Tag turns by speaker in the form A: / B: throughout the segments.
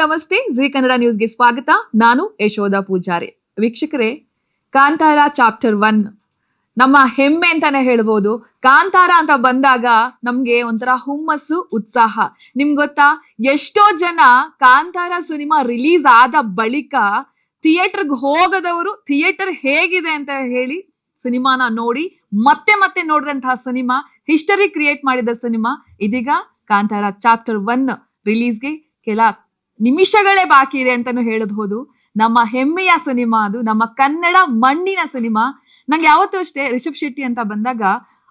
A: ನಮಸ್ತೆ. ಜಿ ಕನ್ನಡ ನ್ಯೂಸ್ಗೆ ಸ್ವಾಗತ. ನಾನು ಯಶೋಧ ಪೂಜಾರಿ. ವೀಕ್ಷಕರೇ, ಕಾಂತಾರ ಚಾಪ್ಟರ್ ಒನ್. ನಮ್ಮ ಹೆಮ್ಮೆ ಅಂತಾನೆ ಹೇಳ್ಬೋದು. ಕಾಂತಾರ ಅಂತ ಬಂದಾಗ ನಮ್ಗೆ ಒಂಥರ ಹುಮ್ಮಸ್ಸು, ಉತ್ಸಾಹ. ನಿಮ್ ಗೊತ್ತಾ? ಎಷ್ಟೋ ಜನ ಕಾಂತಾರ ಸಿನಿಮಾ ರಿಲೀಸ್ ಆದ ಬಳಿಕ ಥಿಯೇಟರ್ಗೆ ಹೋಗದವರು, ಥಿಯೇಟರ್ ಹೇಗಿದೆ ಅಂತ ಹೇಳಿ ಸಿನಿಮಾನ ನೋಡಿ, ಮತ್ತೆ ಮತ್ತೆ ನೋಡಿದಂತಹ ಸಿನಿಮಾ, ಹಿಸ್ಟರಿ ಕ್ರಿಯೇಟ್ ಮಾಡಿದ ಸಿನಿಮಾ ಇದೀಗ ಕಾಂತಾರ ಚಾಪ್ಟರ್ ಒನ್ ರಿಲೀಸ್ಗೆ ಕೆಲ ನಿಮಿಷಗಳೇ ಬಾಕಿ ಇದೆ ಅಂತಾನು ಹೇಳಬಹುದು. ನಮ್ಮ ಹೆಮ್ಮೆಯ ಸಿನಿಮಾ ಅದು ನಮ್ಮ ಕನ್ನಡ ಮಣ್ಣಿನ ಸಿನಿಮಾ. ನಂಗೆ ಯಾವತ್ತೂ ಅಷ್ಟೇ ರಿಷಬ್ ಶೆಟ್ಟಿ ಅಂತ ಬಂದಾಗ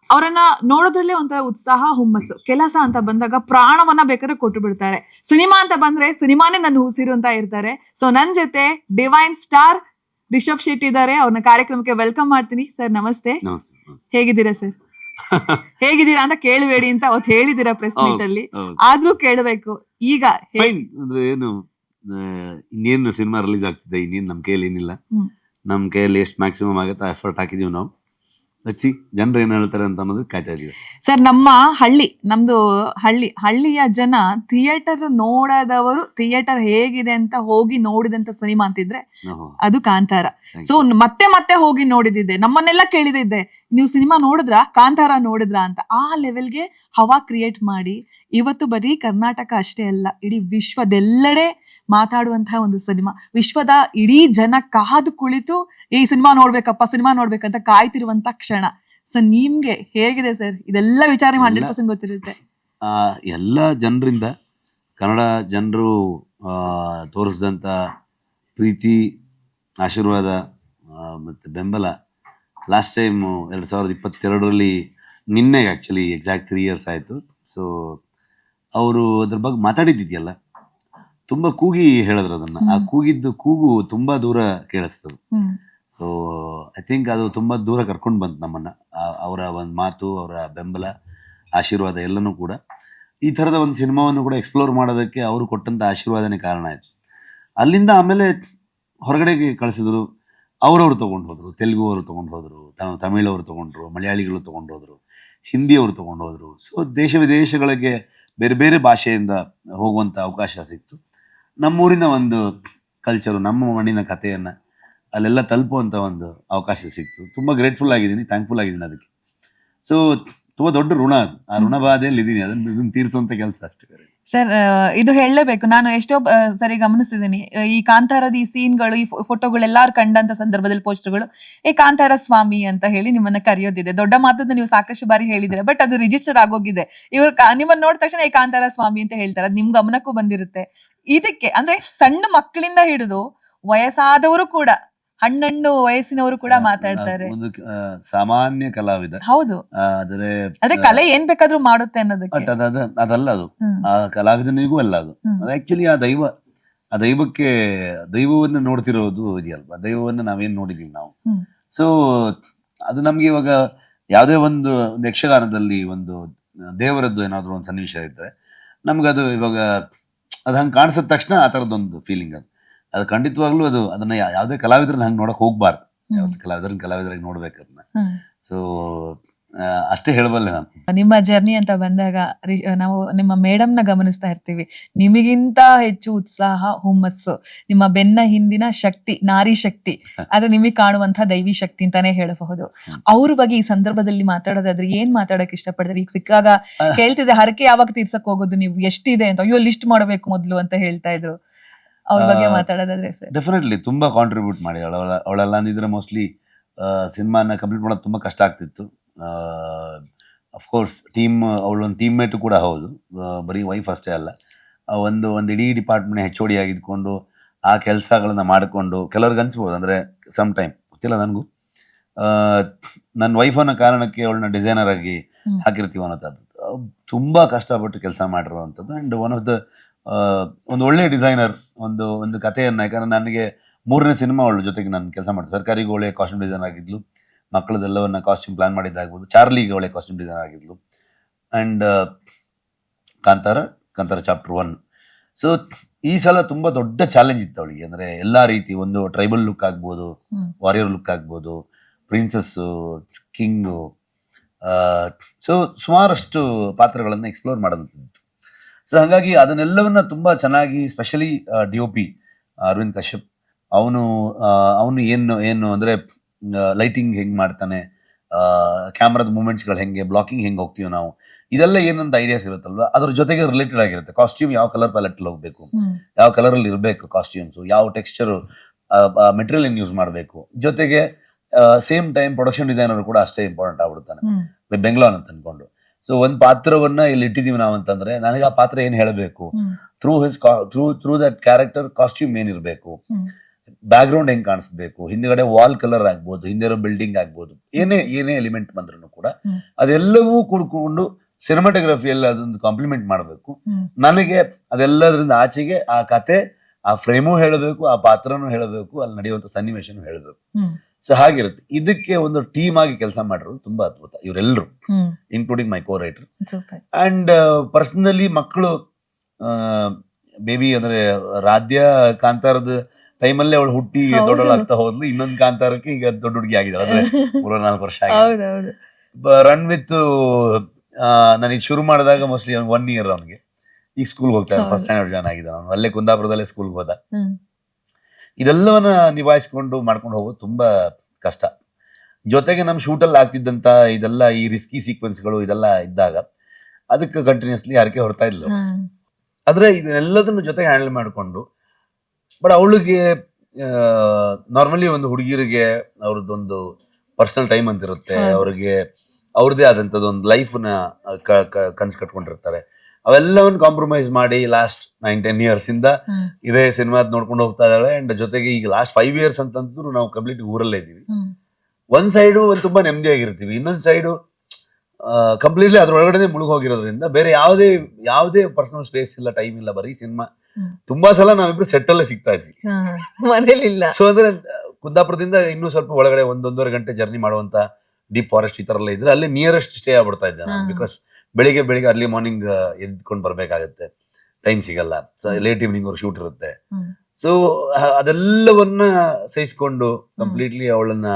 A: ಅವರನ್ನ ನೋಡೋದ್ರಲ್ಲೇ ಒಂಥರ ಉತ್ಸಾಹ ಹುಮ್ಮಸ್ಸು. ಕೆಲಸ ಅಂತ ಬಂದಾಗ ಪ್ರಾಣವನ್ನ ಬೇಕಾದ್ರೆ ಕೊಟ್ಟು ಬಿಡ್ತಾರೆ. ಸಿನಿಮಾ ಅಂತ ಬಂದ್ರೆ ಸಿನಿಮಾನೇ ನನ್ನ ಉಸಿರು ಅಂತ ಇರ್ತಾರೆ ಸೊ ನನ್ ಜೊತೆ ಡಿವೈನ್ ಸ್ಟಾರ್ ರಿಷಬ್ ಶೆಟ್ಟಿ ಇದ್ದಾರೆ. ಅವ್ರನ್ನ ಕಾರ್ಯಕ್ರಮಕ್ಕೆ ವೆಲ್ಕಮ್ ಮಾಡ್ತೀನಿ. ಸರ್ ನಮಸ್ತೆ. ಹೇಗಿದ್ದೀರಾ ಸರ್? ಹೇಗಿದ್ದೀರಾ ಅಂತ ಕೇಳಬೇಡಿ ಅಂತ ಅವತ್ತು ಹೇಳಿದ್ದೀರಾ ಪ್ರೆಸ್ ಮೀಟ್ ಅಲ್ಲಿ. ಆದ್ರೂ ಕೇಳಬೇಕು. ಈಗ
B: ಫೈನ್ ಅಂದ್ರೆ ಏನು ಇನ್ನೇನು ಸಿನಿಮಾ ರಿಲೀಸ್ ಆಗ್ತಿದೆ ಇನ್ನೇನು ನಮ್ಮ ಕೈಯಲ್ಲಿ ಏನಿಲ್ಲ.
A: ನಮ್
B: ನಮ್ಮ ಕೈಯಲ್ಲಿ ಎಷ್ಟು ಮ್ಯಾಕ್ಸಿಮಮ್ ಆಗುತ್ತೆ ಎಫರ್ಟ್ ಹಾಕಿದೀವಿ ನಾವು. ಹಚ್ಚಿ ಜನರು ಏನ್ ಹೇಳ್ತಾರೆ ಅಂತ ಅನ್ನೋದು ಕಾಯ್ತಾ ಇದೀವಿ.
A: ಸರ್ ನಮ್ಮ ಹಳ್ಳಿ ನಮ್ದು ಹಳ್ಳಿ ಹಳ್ಳಿಯ ಜನ ಥಿಯೇಟರ್ ನೋಡದವರು ಥಿಯೇಟರ್ ಹೇಗಿದೆ ಅಂತ ಹೋಗಿ ನೋಡಿದಂತ ಸಿನಿಮಾ ಅಂತಿದ್ರೆ ಅದು ಕಾಂತಾರ. ಸೊ ಮತ್ತೆ ಮತ್ತೆ ಹೋಗಿ ನೋಡಿದಿದ್ದೆ. ನಮ್ಮನ್ನೆಲ್ಲ ಕೇಳಿದಿದ್ದೆ. ನೀವು ಸಿನಿಮಾ ನೋಡಿದ್ರಾ? ಕಾಂತಾರ ನೋಡಿದ್ರಾ ಅಂತ. ಆ ಲೆವೆಲ್ಗೆ ಹವಾ ಕ್ರಿಯೇಟ್ ಮಾಡಿ ಇವತ್ತು ಬರೀ ಕರ್ನಾಟಕ ಅಷ್ಟೇ ಅಲ್ಲ ಇಡೀ ವಿಶ್ವದೆಲ್ಲೆಡೆ ಮಾತಾಡುವಂತಹ ಒಂದು ಸಿನಿಮಾ. ವಿಶ್ವದ ಇಡೀ ಜನ ಕಾದು ಕುಳಿತು ಈ ಸಿನಿಮಾ ನೋಡ್ಬೇಕಪ್ಪ ಸಿನಿಮಾ ನೋಡ್ಬೇಕಂತ ಕಾಯ್ತಿರುವಂತ ಕ್ಷಣ ಸೊ ನಿಮ್ಗೆ ಹೇಗಿದೆ ಸರ್ ಇದೆಲ್ಲ ವಿಚಾರ ಹಂಡ್ರೆಡ್
B: ಎಲ್ಲ-
A: ಪರ್ಸೆಂಟ್ ಗೊತ್ತಿರುತ್ತೆ.
B: ಆ, ಎಲ್ಲ ಜನರಿಂದ ಕನ್ನಡ ಜನರು ತೋರಿಸಿದಂಥ ಪ್ರೀತಿ ಆಶೀರ್ವಾದ ಮತ್ತು ಬೆಂಬಲ ಲಾಸ್ಟ್ ಟೈಮ್ ಎರಡು ಸಾವಿರದ ಇಪ್ಪತ್ತೆರಡರಲ್ಲಿ ನಿನ್ನೆಗೆ ಆ್ಯಕ್ಚುಲಿ ಎಕ್ಸಾಕ್ಟ್ ತ್ರೀ ಇಯರ್ಸ್ ಆಯಿತು. ಸೊ ಅವರು ಅದ್ರ ಬಗ್ಗೆ ಮಾತಾಡಿದ್ದಿದೆಯಲ್ಲ? ತುಂಬ ಕೂಗಿ ಹೇಳಿದ್ರು ಅದನ್ನು. ಆ ಕೂಗಿದ್ದು ಕೂಗು ತುಂಬ ದೂರ ಕೇಳಿಸ್ತದೆ.
A: ಹ್ಮ್.
B: ಸೊ ಐ ಥಿಂಕ್ ಅದು ತುಂಬ ದೂರ ಕರ್ಕೊಂಡು ಬಂತು ನಮ್ಮನ್ನು. ಅವರ ಒಂದು ಮಾತು, ಅವರ ಬೆಂಬಲ, ಆಶೀರ್ವಾದ ಎಲ್ಲನೂ ಕೂಡ. ಈ ಥರದ ಒಂದು ಸಿನಿಮಾವನ್ನು ಕೂಡ ಎಕ್ಸ್ಪ್ಲೋರ್ ಮಾಡೋದಕ್ಕೆ ಅವರು ಕೊಟ್ಟಂಥ ಆಶೀರ್ವಾದನೇ ಕಾರಣ ಆಯಿತು. ಅಲ್ಲಿಂದ ಆಮೇಲೆ ಹೊರಗಡೆಗೆ ಕಳಿಸಿದ್ರು, ಅವರವರು ತೊಗೊಂಡು ಹೋದರು ತೆಲುಗು ಅವರು ತೊಗೊಂಡು ಹೋದರು ತಮಿಳವರು ತೊಗೊಂಡ್ರು ಮಲಯಾಳಿಗಳು ತೊಗೊಂಡು ಹೋದರು, ಹಿಂದಿಯವರು ತೊಗೊಂಡು ಹೋದರು. ಸೊ ದೇಶ ವಿದೇಶಗಳಿಗೆ ಬೇರೆ ಬೇರೆ ಭಾಷೆಯಿಂದ ಹೋಗುವಂಥ ಅವಕಾಶ ಸಿಕ್ತು. ನಮ್ಮೂರಿನ ಒಂದು ಕಲ್ಚರು ನಮ್ಮ ಮಣ್ಣಿನ ಕಥೆಯನ್ನು ಅಲ್ಲೆಲ್ಲ ತಲುಪುವಂಥ ಒಂದು ಅವಕಾಶ ಸಿಕ್ತು. ತುಂಬ ಗ್ರೇಟ್ಫುಲ್ ಆಗಿದ್ದೀನಿ ಥ್ಯಾಂಕ್ಫುಲ್ ಆಗಿದ್ದೀನಿ ಅದಕ್ಕೆ. ಸೊ ತುಂಬ ದೊಡ್ಡ ಋಣ ಅದು. ಆ ಋಣ ಬಾಧೆಯಲ್ಲಿ ಇದ್ದೀನಿ ಅದನ್ನು ಇದನ್ನು ತೀರಿಸುವಂಥ ಕೆಲಸ ಅಷ್ಟೇ
A: ಸರ್ ಇದು ಹೇಳಲೇಬೇಕು ನಾನು ಎಷ್ಟೋ ಸರಿ ಗಮನಿಸಿದ್ದೀನಿ. ಈ ಕಾಂತಾರದ ಈ ಸೀನ್ಗಳು ಈ ಫೋಟೋಗಳು ಎಲ್ಲಾರು ಕಂಡಂತ ಸಂದರ್ಭದಲ್ಲಿ ಪೋಸ್ಟರ್ಗಳು ಏ ಕಾಂತಾರ ಸ್ವಾಮಿ ಅಂತ ಹೇಳಿ ನಿಮ್ಮನ್ನ ಕರೆಯೋದಿದೆ. ದೊಡ್ಡ ಮಾತದ ನೀವು ಸಾಕಷ್ಟು ಬಾರಿ ಹೇಳಿದ್ರೆ ಬಟ್ ಅದು ರಿಜಿಸ್ಟರ್ ಆಗೋಗಿದೆ. ಇವರು ನಿಮ್ಮನ್ನ ನೋಡಿದ ತಕ್ಷಣ ಏ ಕಾಂತಾರ ಸ್ವಾಮಿ ಅಂತ ಹೇಳ್ತಾರೆ. ಅದು ನಿಮ್ ಗಮನಕ್ಕೂ ಬಂದಿರುತ್ತೆ. ಇದಕ್ಕೆ ಅಂದ್ರೆ ಸಣ್ಣ ಮಕ್ಕಳಿಂದ ಹಿಡಿದು ವಯಸ್ಸಾದವರು ಕೂಡ ಹಣ್ಣಣ್ಣು ವಯಸ್ಸಿನವರು ಕೂಡ ಮಾತಾಡ್ತಾರೆ.
B: ಒಂದು ಸಾಮಾನ್ಯ ಕಲಾವಿದ.
A: ಹೌದು.
B: ಆದರೆ
A: ಅದೇ ಕಲೆ ಏನ್ ಬೇಕಾದ್ರೂ ಮಾಡುತ್ತೆ ಅನ್ನೋದಕ್ಕೆ.
B: ಅದ ಅದಲ್ಲ ಅದು. ಆ ಕಲಾವಿದನಿಗೂ ಅಲ್ಲ ಅದು. ಆಕ್ಚುಲಿ ಆ ದೈವ ಆ ದೈವಕ್ಕೆ ದೈವವನ್ನು ನೋಡ್ತಿರೋದು ಇದೆಯಲ್ವಾ? ದೈವವನ್ನು ನಾವೇನ್ ನೋಡಿದೀವಿ ನಾವು.
A: ಹ್ಮ್.
B: ಸೊ ಅದು ನಮ್ಗೆ ಇವಾಗ ಯಾವುದೇ ಒಂದು ಒಂದು ಯಕ್ಷಗಾನದಲ್ಲಿ ಒಂದು ದೇವರದ್ದು ಏನಾದ್ರು ಒಂದು ಸನ್ನಿವೇಶ ಇದ್ರೆ ಅದು ಇವಾಗ ಅದು ಹಂಗೆ ಕಾಣಿಸಿದ ತಕ್ಷಣ ಆ ಥರದ್ದೊಂದು ಫೀಲಿಂಗ್ ಅದು. ಅದು ಖಂಡಿತವಾಗ್ಲೂ ಅದು ಅದನ್ನ ಯಾವುದೇ ಕಲಾವಿದ್ರನ್ನ ಹಂಗೆ ನೋಡಕ್ ಹೋಗ್ಬಾರ್ದು. ಕಲಾವಿದ್ರನ್ನ ಕಲಾವಿದರಾಗಿ ನೋಡ್ಬೇಕು ಅದನ್ನ. ಸೊ ಅಷ್ಟೇ ಹೇಳಬಲ್ಲೆ ನಾನು.
A: ನಿಮ್ಮ ಜರ್ನಿ ಅಂತ ಬಂದಾಗ ನಾವು ನಿಮ್ಮ ಮೇಡಮ್ನ ಗಮನಿಸ್ತಾ ಇರ್ತೀವಿ. ನಿಮಗಿಂತ ಹೆಚ್ಚು ಉತ್ಸಾಹ ಹುಮ್ಮಸ್ಸು. ನಿಮ್ಮ ಬೆನ್ನ ಹಿಂದಿನ ಶಕ್ತಿ ನಾರಿ ಶಕ್ತಿ. ಅದು ನಿಮಗೆ ಕಾಣುವಂತಹ ದೈವಿ ಶಕ್ತಿ ಅಂತಾನೆ ಹೇಳಬಹುದು. ಅವ್ರ ಬಗ್ಗೆ ಈ ಸಂದರ್ಭದಲ್ಲಿ ಮಾತಾಡೋದಾದ್ರೆ ಏನ್ ಮಾತಾಡಕ್ ಇಷ್ಟಪಡ್ತಾರೆ? ಈಗ ಸಿಕ್ಕಾಗ ಹೇಳ್ತಿದೆ ಹರಕೆ ಯಾವಾಗ ತೀರ್ಸಕ್ ಹೋಗೋದು ನೀವು? ಎಷ್ಟಿದೆ ಅಂತ? ಅಯ್ಯೋ ಲಿಸ್ಟ್ ಮಾಡಬೇಕು ಮೊದ್ಲು ಅಂತ ಹೇಳ್ತಾ ಇದ್ರು. ಅವ್ರ ಬಗ್ಗೆ ಮಾತಾಡೋದಾದ್ರೆ ಸರ್.
B: ಡೆಫಿನೆಟ್ಲಿ ತುಂಬಾ ಕಾಂಟ್ರಿಬ್ಯೂಟ್ ಮಾಡಿ ಅವಳ ಅವಳೆಲ್ಲ ಅಂದಿದ್ರೆ ಮೋಸ್ಟ್ಲಿ ಸಿನಿಮಾನ ಕಂಪ್ಲೀಟ್ ಮಾಡೋದು ತುಂಬಾ ಕಷ್ಟ ಆಗ್ತಿತ್ತು. ಅಫ್ಕೋರ್ಸ್ ಟೀಮ್ ಅವಳೊಂದು ಟೀಮ್ ಮೇಟು ಕೂಡ ಹೌದು. ಬರೀ ವೈಫ್ ಅಷ್ಟೇ ಅಲ್ಲ. ಒಂದು ಒಂದು ಇಡೀ ಡಿಪಾರ್ಟ್ಮೆಂಟ್ ಹೆಚ್ ಓಡಿ ಆಗಿದ್ಕೊಂಡು ಆ ಕೆಲಸಗಳನ್ನ ಮಾಡಿಕೊಂಡು ಕೆಲವ್ರಿಗೆ ಅನ್ಸ್ಬೋದು ಅಂದರೆ ಸಮ್ ಟೈಮ್ ಗೊತ್ತಿಲ್ಲ ನನಗೂ. ನನ್ನ ವೈಫ್ ಅನ್ನೋ ಕಾರಣಕ್ಕೆ ಅವಳನ್ನ ಡಿಸೈನರ್ ಆಗಿ. ಹಾಕಿರ್ತೀವಿ ಅನ್ನೋ ತುಂಬ ತುಂಬಾ ಕಷ್ಟಪಟ್ಟು ಕೆಲಸ ಮಾಡಿರುವಂಥದ್ದು. ಆ್ಯಂಡ್ ಒನ್ ಆಫ್ ದ ಒಂದು ಒಳ್ಳೆ ಡಿಸೈನರ್ ಒಂದು ಒಂದು ಕಥೆಯನ್ನು ಯಾಕಂದರೆ ನನಗೆ ಮೂರನೇ ಸಿನಿಮಾ ಅವಳ ಜೊತೆಗೆ ನಾನು ಕೆಲಸ ಮಾಡಿದೆ ಸರ್ಕಾರಿಗೆ ಒಳ್ಳೆ ಕಾಸ್ಟ್ಯೂಮ್ ಡಿಸೈನ್ ಆಗಿದ್ಲು. ಮಕ್ಕಳದೆಲ್ಲವನ್ನ ಕಾಸ್ಟ್ಯೂಮ್ ಪ್ಲಾನ್ ಮಾಡಿದ್ದಾಗ್ಬೋದು. ಚಾರ್ಲಿಗೆ ಒಳ್ಳೆ costume design ಆಗಿದ್ಲು. And Kantara Kantara chapter one so ಈ ಸಲ ತುಂಬ ದೊಡ್ಡ ಚಾಲೆಂಜ್ ಇತ್ತು ಅವಳಿಗೆ. ಅಂದರೆ ಎಲ್ಲ ರೀತಿ ಒಂದು ಟ್ರೈಬಲ್ ಲುಕ್ ಆಗ್ಬೋದು ವಾರಿಯರ್ ಲುಕ್ ಆಗ್ಬೋದು ಪ್ರಿನ್ಸಸ್ಸು ಕಿಂಗು ಸೊ ಸುಮಾರಷ್ಟು ಪಾತ್ರಗಳನ್ನು ಎಕ್ಸ್ಪ್ಲೋರ್ ಮಾಡೋದಂತಿತ್ತು ಸೊ ಹಾಗಾಗಿ ಅದನ್ನೆಲ್ಲವನ್ನ ತುಂಬಾ ಚೆನ್ನಾಗಿ specially D O P Arvind Kashyap ಅವನು ಅವನು ಏನು ಏನು ಅಂದ್ರೆ ಲೈಟಿಂಗ್ ಹೆಂಗ್ ಮಾಡ್ತಾನೆ ಕ್ಯಾಮ್ರಾದ ಮೂಮೆಂಟ್ಸ್ಗಳು ಹೆಂಗೆ ಬ್ಲಾಕಿಂಗ್ ಹೆಂಗೆ ಹೋಗ್ತೀವಿ ನಾವು ಇದೆಲ್ಲ ಏನಂತ ಐಡಿಯಾಸ್ ಇರುತ್ತಲ್ವ? ಅದ್ರ ಜೊತೆಗೆ ರಿಲೇಟೆಡ್ ಆಗಿರುತ್ತೆ. ಕಾಸ್ಟ್ಯೂಮ್ ಯಾವ ಕಲರ್ ಪ್ಯಾಲೆಟ್ ಹೋಗ್ಬೇಕು? ಯಾವ ಕಲರ್ ಅಲ್ಲಿ ಇರಬೇಕು ಕಾಸ್ಟ್ಯೂಮ್ಸ್ ಯಾವ ಟೆಕ್ಸ್ಚರ್ ಮೆಟೀರಿಯಲ್ ಏನ್ ಯೂಸ್ ಮಾಡಬೇಕು? ಜೊತೆಗೆ ಸೇಮ್ ಟೈಮ್ ಪ್ರೊಡಕ್ಷನ್ ಡಿಸೈನರ್ ಕೂಡ ಅಷ್ಟೇ ಇಂಪಾರ್ಟೆಂಟ್ ಆಗ್ಬಿಡ್ತಾನೆ. ಬೆಂಗಳೂರು ಅಂತ ಅನ್ಕೊಂಡು. ಸೊ ಒಂದ್ ಪಾತ್ರವನ್ನ ಇಲ್ಲಿ ಇಟ್ಟಿದೀವಿ ನಾವು ಅಂತಂದ್ರೆ ನನಗೆ ಆ ಪಾತ್ರ ಏನ್ ಹೇಳಬೇಕು?
A: Through
B: through his through through that character costume ಏನ್
A: ಇರಬೇಕು?
B: ಬ್ಯಾಕ್ ಗ್ರೌಂಡ್ ಹೆಂಗ್ ಕಾಣಿಸ್ಬೇಕು? ಹಿಂದ್ಗಡೆ ವಾಲ್ ಕಲರ್ ಆಗ್ಬೋದು ಹಿಂದಿರೋ ಬಿಲ್ಡಿಂಗ್ ಆಗ್ಬೋದು ಏನೇ ಏನೇ ಎಲಿಮೆಂಟ್ ಬಂದ್ರು ಕೂಡ. ಅದೆಲ್ಲವೂ ಕೂಡ್ಕೊಂಡು ಸಿನಿಮಾಟೋಗ್ರಫಿಯಲ್ಲಿ ಅದೊಂದು ಕಾಂಪ್ಲಿಮೆಂಟ್ ಮಾಡಬೇಕು. ನನಗೆ ಅದೆಲ್ಲದರಿಂದ ಆಚೆಗೆ ಆ ಕತೆ ಆ ಫ್ರೇಮು ಹೇಳಬೇಕು ಆ ಪಾತ್ರನೂ ಹೇಳಬೇಕು ಅಲ್ಲಿ ನಡೆಯುವಂತ ಸನ್ನಿವೇಶನೂ ಹೇಳಬೇಕು. ಸೊ ಹಾಗಿರುತ್ತೆ. ಇದಕ್ಕೆ ಒಂದು ಟೀಮ್ ಆಗಿ ಕೆಲಸ ಮಾಡಿರೋದು ತುಂಬಾ ಅದ್ಭುತ. ಇವರೆಲ್ಲರೂ including my co writer and personally ಮಕ್ಕಳು ಬೇಬಿ ಅಂದ್ರೆ ರಾಧ್ಯ ಕಾಂತಾರದ ಟೈಮಲ್ಲೇ ಅವಳು ಹುಟ್ಟಿ ದೊಡ್ಡವಳಾಗ್ತಾ ಹೋದ್ಲು. ಇನ್ನೊಂದು ಕಾಂತಾರಕ್ಕೆ ಈಗ ದೊಡ್ಡ ಹುಡುಗಿ ಆಗಿದೆ ಅಂದ್ರೆ ಮೂರ ನಾಲ್ಕು ವರ್ಷ ಆಗಿದೆ. ರನ್ ವಿತ್ ನನಗೆ ಶುರು ಮಾಡಿದಾಗ ಮೋಸ್ಟ್ಲಿ ಒನ್ ಇಯರ್ ಅವನಿಗೆ. ಈಗ ಸ್ಕೂಲ್ ಹೋಗ್ತಾ. ಫಸ್ಟ್ ಸ್ಟ್ಯಾಂಡರ್ಡ್ ಜಾಯ್ನ್ ಆಗಿದ್ದ ಅವನು ಅಲ್ಲೇ ಕುಂದಾಪುರದಲ್ಲೇ ಸ್ಕೂಲ್ಗೆ ಹೋದ. ಇದೆಲ್ಲವನ್ನ ನಿಭಾಯಿಸ್ಕೊಂಡು ಮಾಡ್ಕೊಂಡು ಹೋಗೋದು ತುಂಬಾ ಕಷ್ಟ. ಜೊತೆಗೆ ನಮ್ಮ ಶೂಟಲ್ಲಿ ಆಗ್ತಿದ್ದಂತ ಇದೆಲ್ಲ ಈ ರಿಸ್ಕಿ ಸೀಕ್ವೆನ್ಸ್ಗಳು ಇದೆಲ್ಲ ಇದ್ದಾಗ ಅದಕ್ಕೆ ಕಂಟಿನ್ಯೂಸ್ಲಿ ಹರಕೆ ಹೊರತಾ ಇಲ್ಲ ಆದ್ರೆ ಇದನ್ನೆಲ್ಲದನ್ನು ಜೊತೆಗೆ ಹ್ಯಾಂಡಲ್ ಮಾಡಿಕೊಂಡು ಬಟ್ ಅವಳಿಗೆ ನಾರ್ಮಲಿ ಒಂದು ಹುಡುಗಿರಿಗೆ ಅವ್ರದ್ದೊಂದು ಪರ್ಸನಲ್ ಟೈಮ್ ಅಂತ ಇರುತ್ತೆ
A: ಹೌದು.
B: ಅವ್ರಿಗೆ ಅವ್ರದೇ ಆದಂಥದ್ದು ಒಂದು ಲೈಫ್ನ ಕನ್ಸು ಕಟ್ಕೊಂಡಿರ್ತಾರೆ. ಅವೆಲ್ಲವನ್ನು ಕಾಂಪ್ರಮೈಸ್ ಮಾಡಿ ಲಾಸ್ಟ್ ನೈನ್ ಟೆನ್ ಇಯರ್ಸ್ ಇಂದ ಇದೇ ಸಿನಿಮಾದ್ ನೋಡ್ಕೊಂಡು ಹೋಗ್ತಾ ಇದ್ದಾಳೆ ಅಂಡ್ ಜೊತೆಗೆ ಈಗ ಲಾಸ್ಟ್ ಫೈವ್ ಇಯರ್ಸ್ ಅಂತಂದ್ರು ನಾವು ಕಂಪ್ಲೀಟ್ ಊರಲ್ಲೇ
A: ಇದೀವಿ
B: ಒಂದ್ ಸೈಡು ಒಂದು ತುಂಬಾ ನೆಮ್ಮದಿಯಾಗಿರ್ತೀವಿ ಇನ್ನೊಂದ್ ಸೈಡು ಕಂಪ್ಲೀಟ್ಲಿ ಅದ್ರೊಳಗಡೆ ಮುಳುಗೋಗಿರೋದ್ರಿಂದ ಬೇರೆ ಯಾವುದೇ ಯಾವುದೇ ಪರ್ಸನಲ್ ಸ್ಪೇಸ್ ಇಲ್ಲ ಟೈಮ್ ಇಲ್ಲ ಬರೀ ಸಿನಿಮಾ. ತುಂಬಾ ಸಲ ನಾವಿಬ್ರು ಸೆಟ್ ಅಲ್ಲೇ ಸಿಗ್ತಾ ಇದ್ವಿ. ಸೊ ಅಂದ್ರೆ ಕುಂದಾಪುರದಿಂದ ಇನ್ನೂ ಸ್ವಲ್ಪ ಒಳಗಡೆ ಒಂದೊಂದೂವರೆ ಗಂಟೆ ಜರ್ನಿ ಮಾಡುವಂತ ಡೀಪ್ ಫಾರೆಸ್ಟ್ ಈ ತರ ಎಲ್ಲ ಇದ್ರೆ ಅಲ್ಲಿ ನಿಯರೆಸ್ಟ್ ಸ್ಟೇ ಆಗ್ಬಿಡ್ತಾ ಇದ್ದೆ ನಾನು ಬಿಕಾಸ್ ಬೆಳಿಗ್ಗೆ ಬೆಳಿಗ್ಗೆ ಅರ್ಲಿ ಮಾರ್ನಿಂಗ್ ಎದ್ಕೊಂಡು ಬರ್ಬೇಕಾಗತ್ತೆ. ಟೈಮ್ ಸಿಗಲ್ಲ. ಸೊ ಲೇಟ್ ಈವ್ನಿಂಗ್ ಅವ್ರು ಶೂಟ್ ಇರುತ್ತೆ. ಸೊ ಅದೆಲ್ಲವನ್ನ ಸಹಿಸಿಕೊಂಡು ಕಂಪ್ಲೀಟ್ಲಿ ಅವಳನ್ನ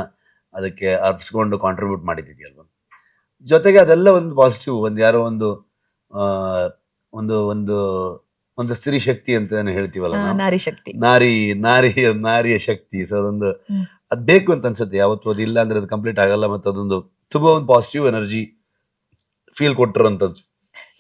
B: ಅದಕ್ಕೆ ಅರ್ಪಿಸ್ಕೊಂಡು ಕಾಂಟ್ರಿಬ್ಯೂಟ್ ಮಾಡಿದ್ದಿದೆಯಲ್ವ? ಜೊತೆಗೆ ಅದೆಲ್ಲ ಒಂದು ಪಾಸಿಟಿವ್ ಒಂದು ಯಾರೋ ಒಂದು ಆ, ಒಂದು ಒಂದು ಒಂದು ಸ್ತ್ರೀ ಶಕ್ತಿ ಅಂತ ಹೇಳ್ತೀವಲ್ಲ
A: ನಾರಿ ಶಕ್ತಿ.
B: ನಾರಿ ನಾರಿ ನಾರಿಯ ಶಕ್ತಿ. ಸೊ ಅದೊಂದು. ಅದ್ ಬೇಕು ಅಂತ ಅನ್ಸುತ್ತೆ. ಯಾವತ್ತು ಅದು ಇಲ್ಲ ಅಂದ್ರೆ ಅದು ಕಂಪ್ಲೀಟ್ ಆಗಲ್ಲ ಮತ್ತೆ ಅದೊಂದು ತುಂಬಾ ಒಂದು ಪಾಸಿಟಿವ್ ಎನರ್ಜಿ ಫೀಲ್ ಕೊಟ್ಟಿರೋಂಥದ್ದು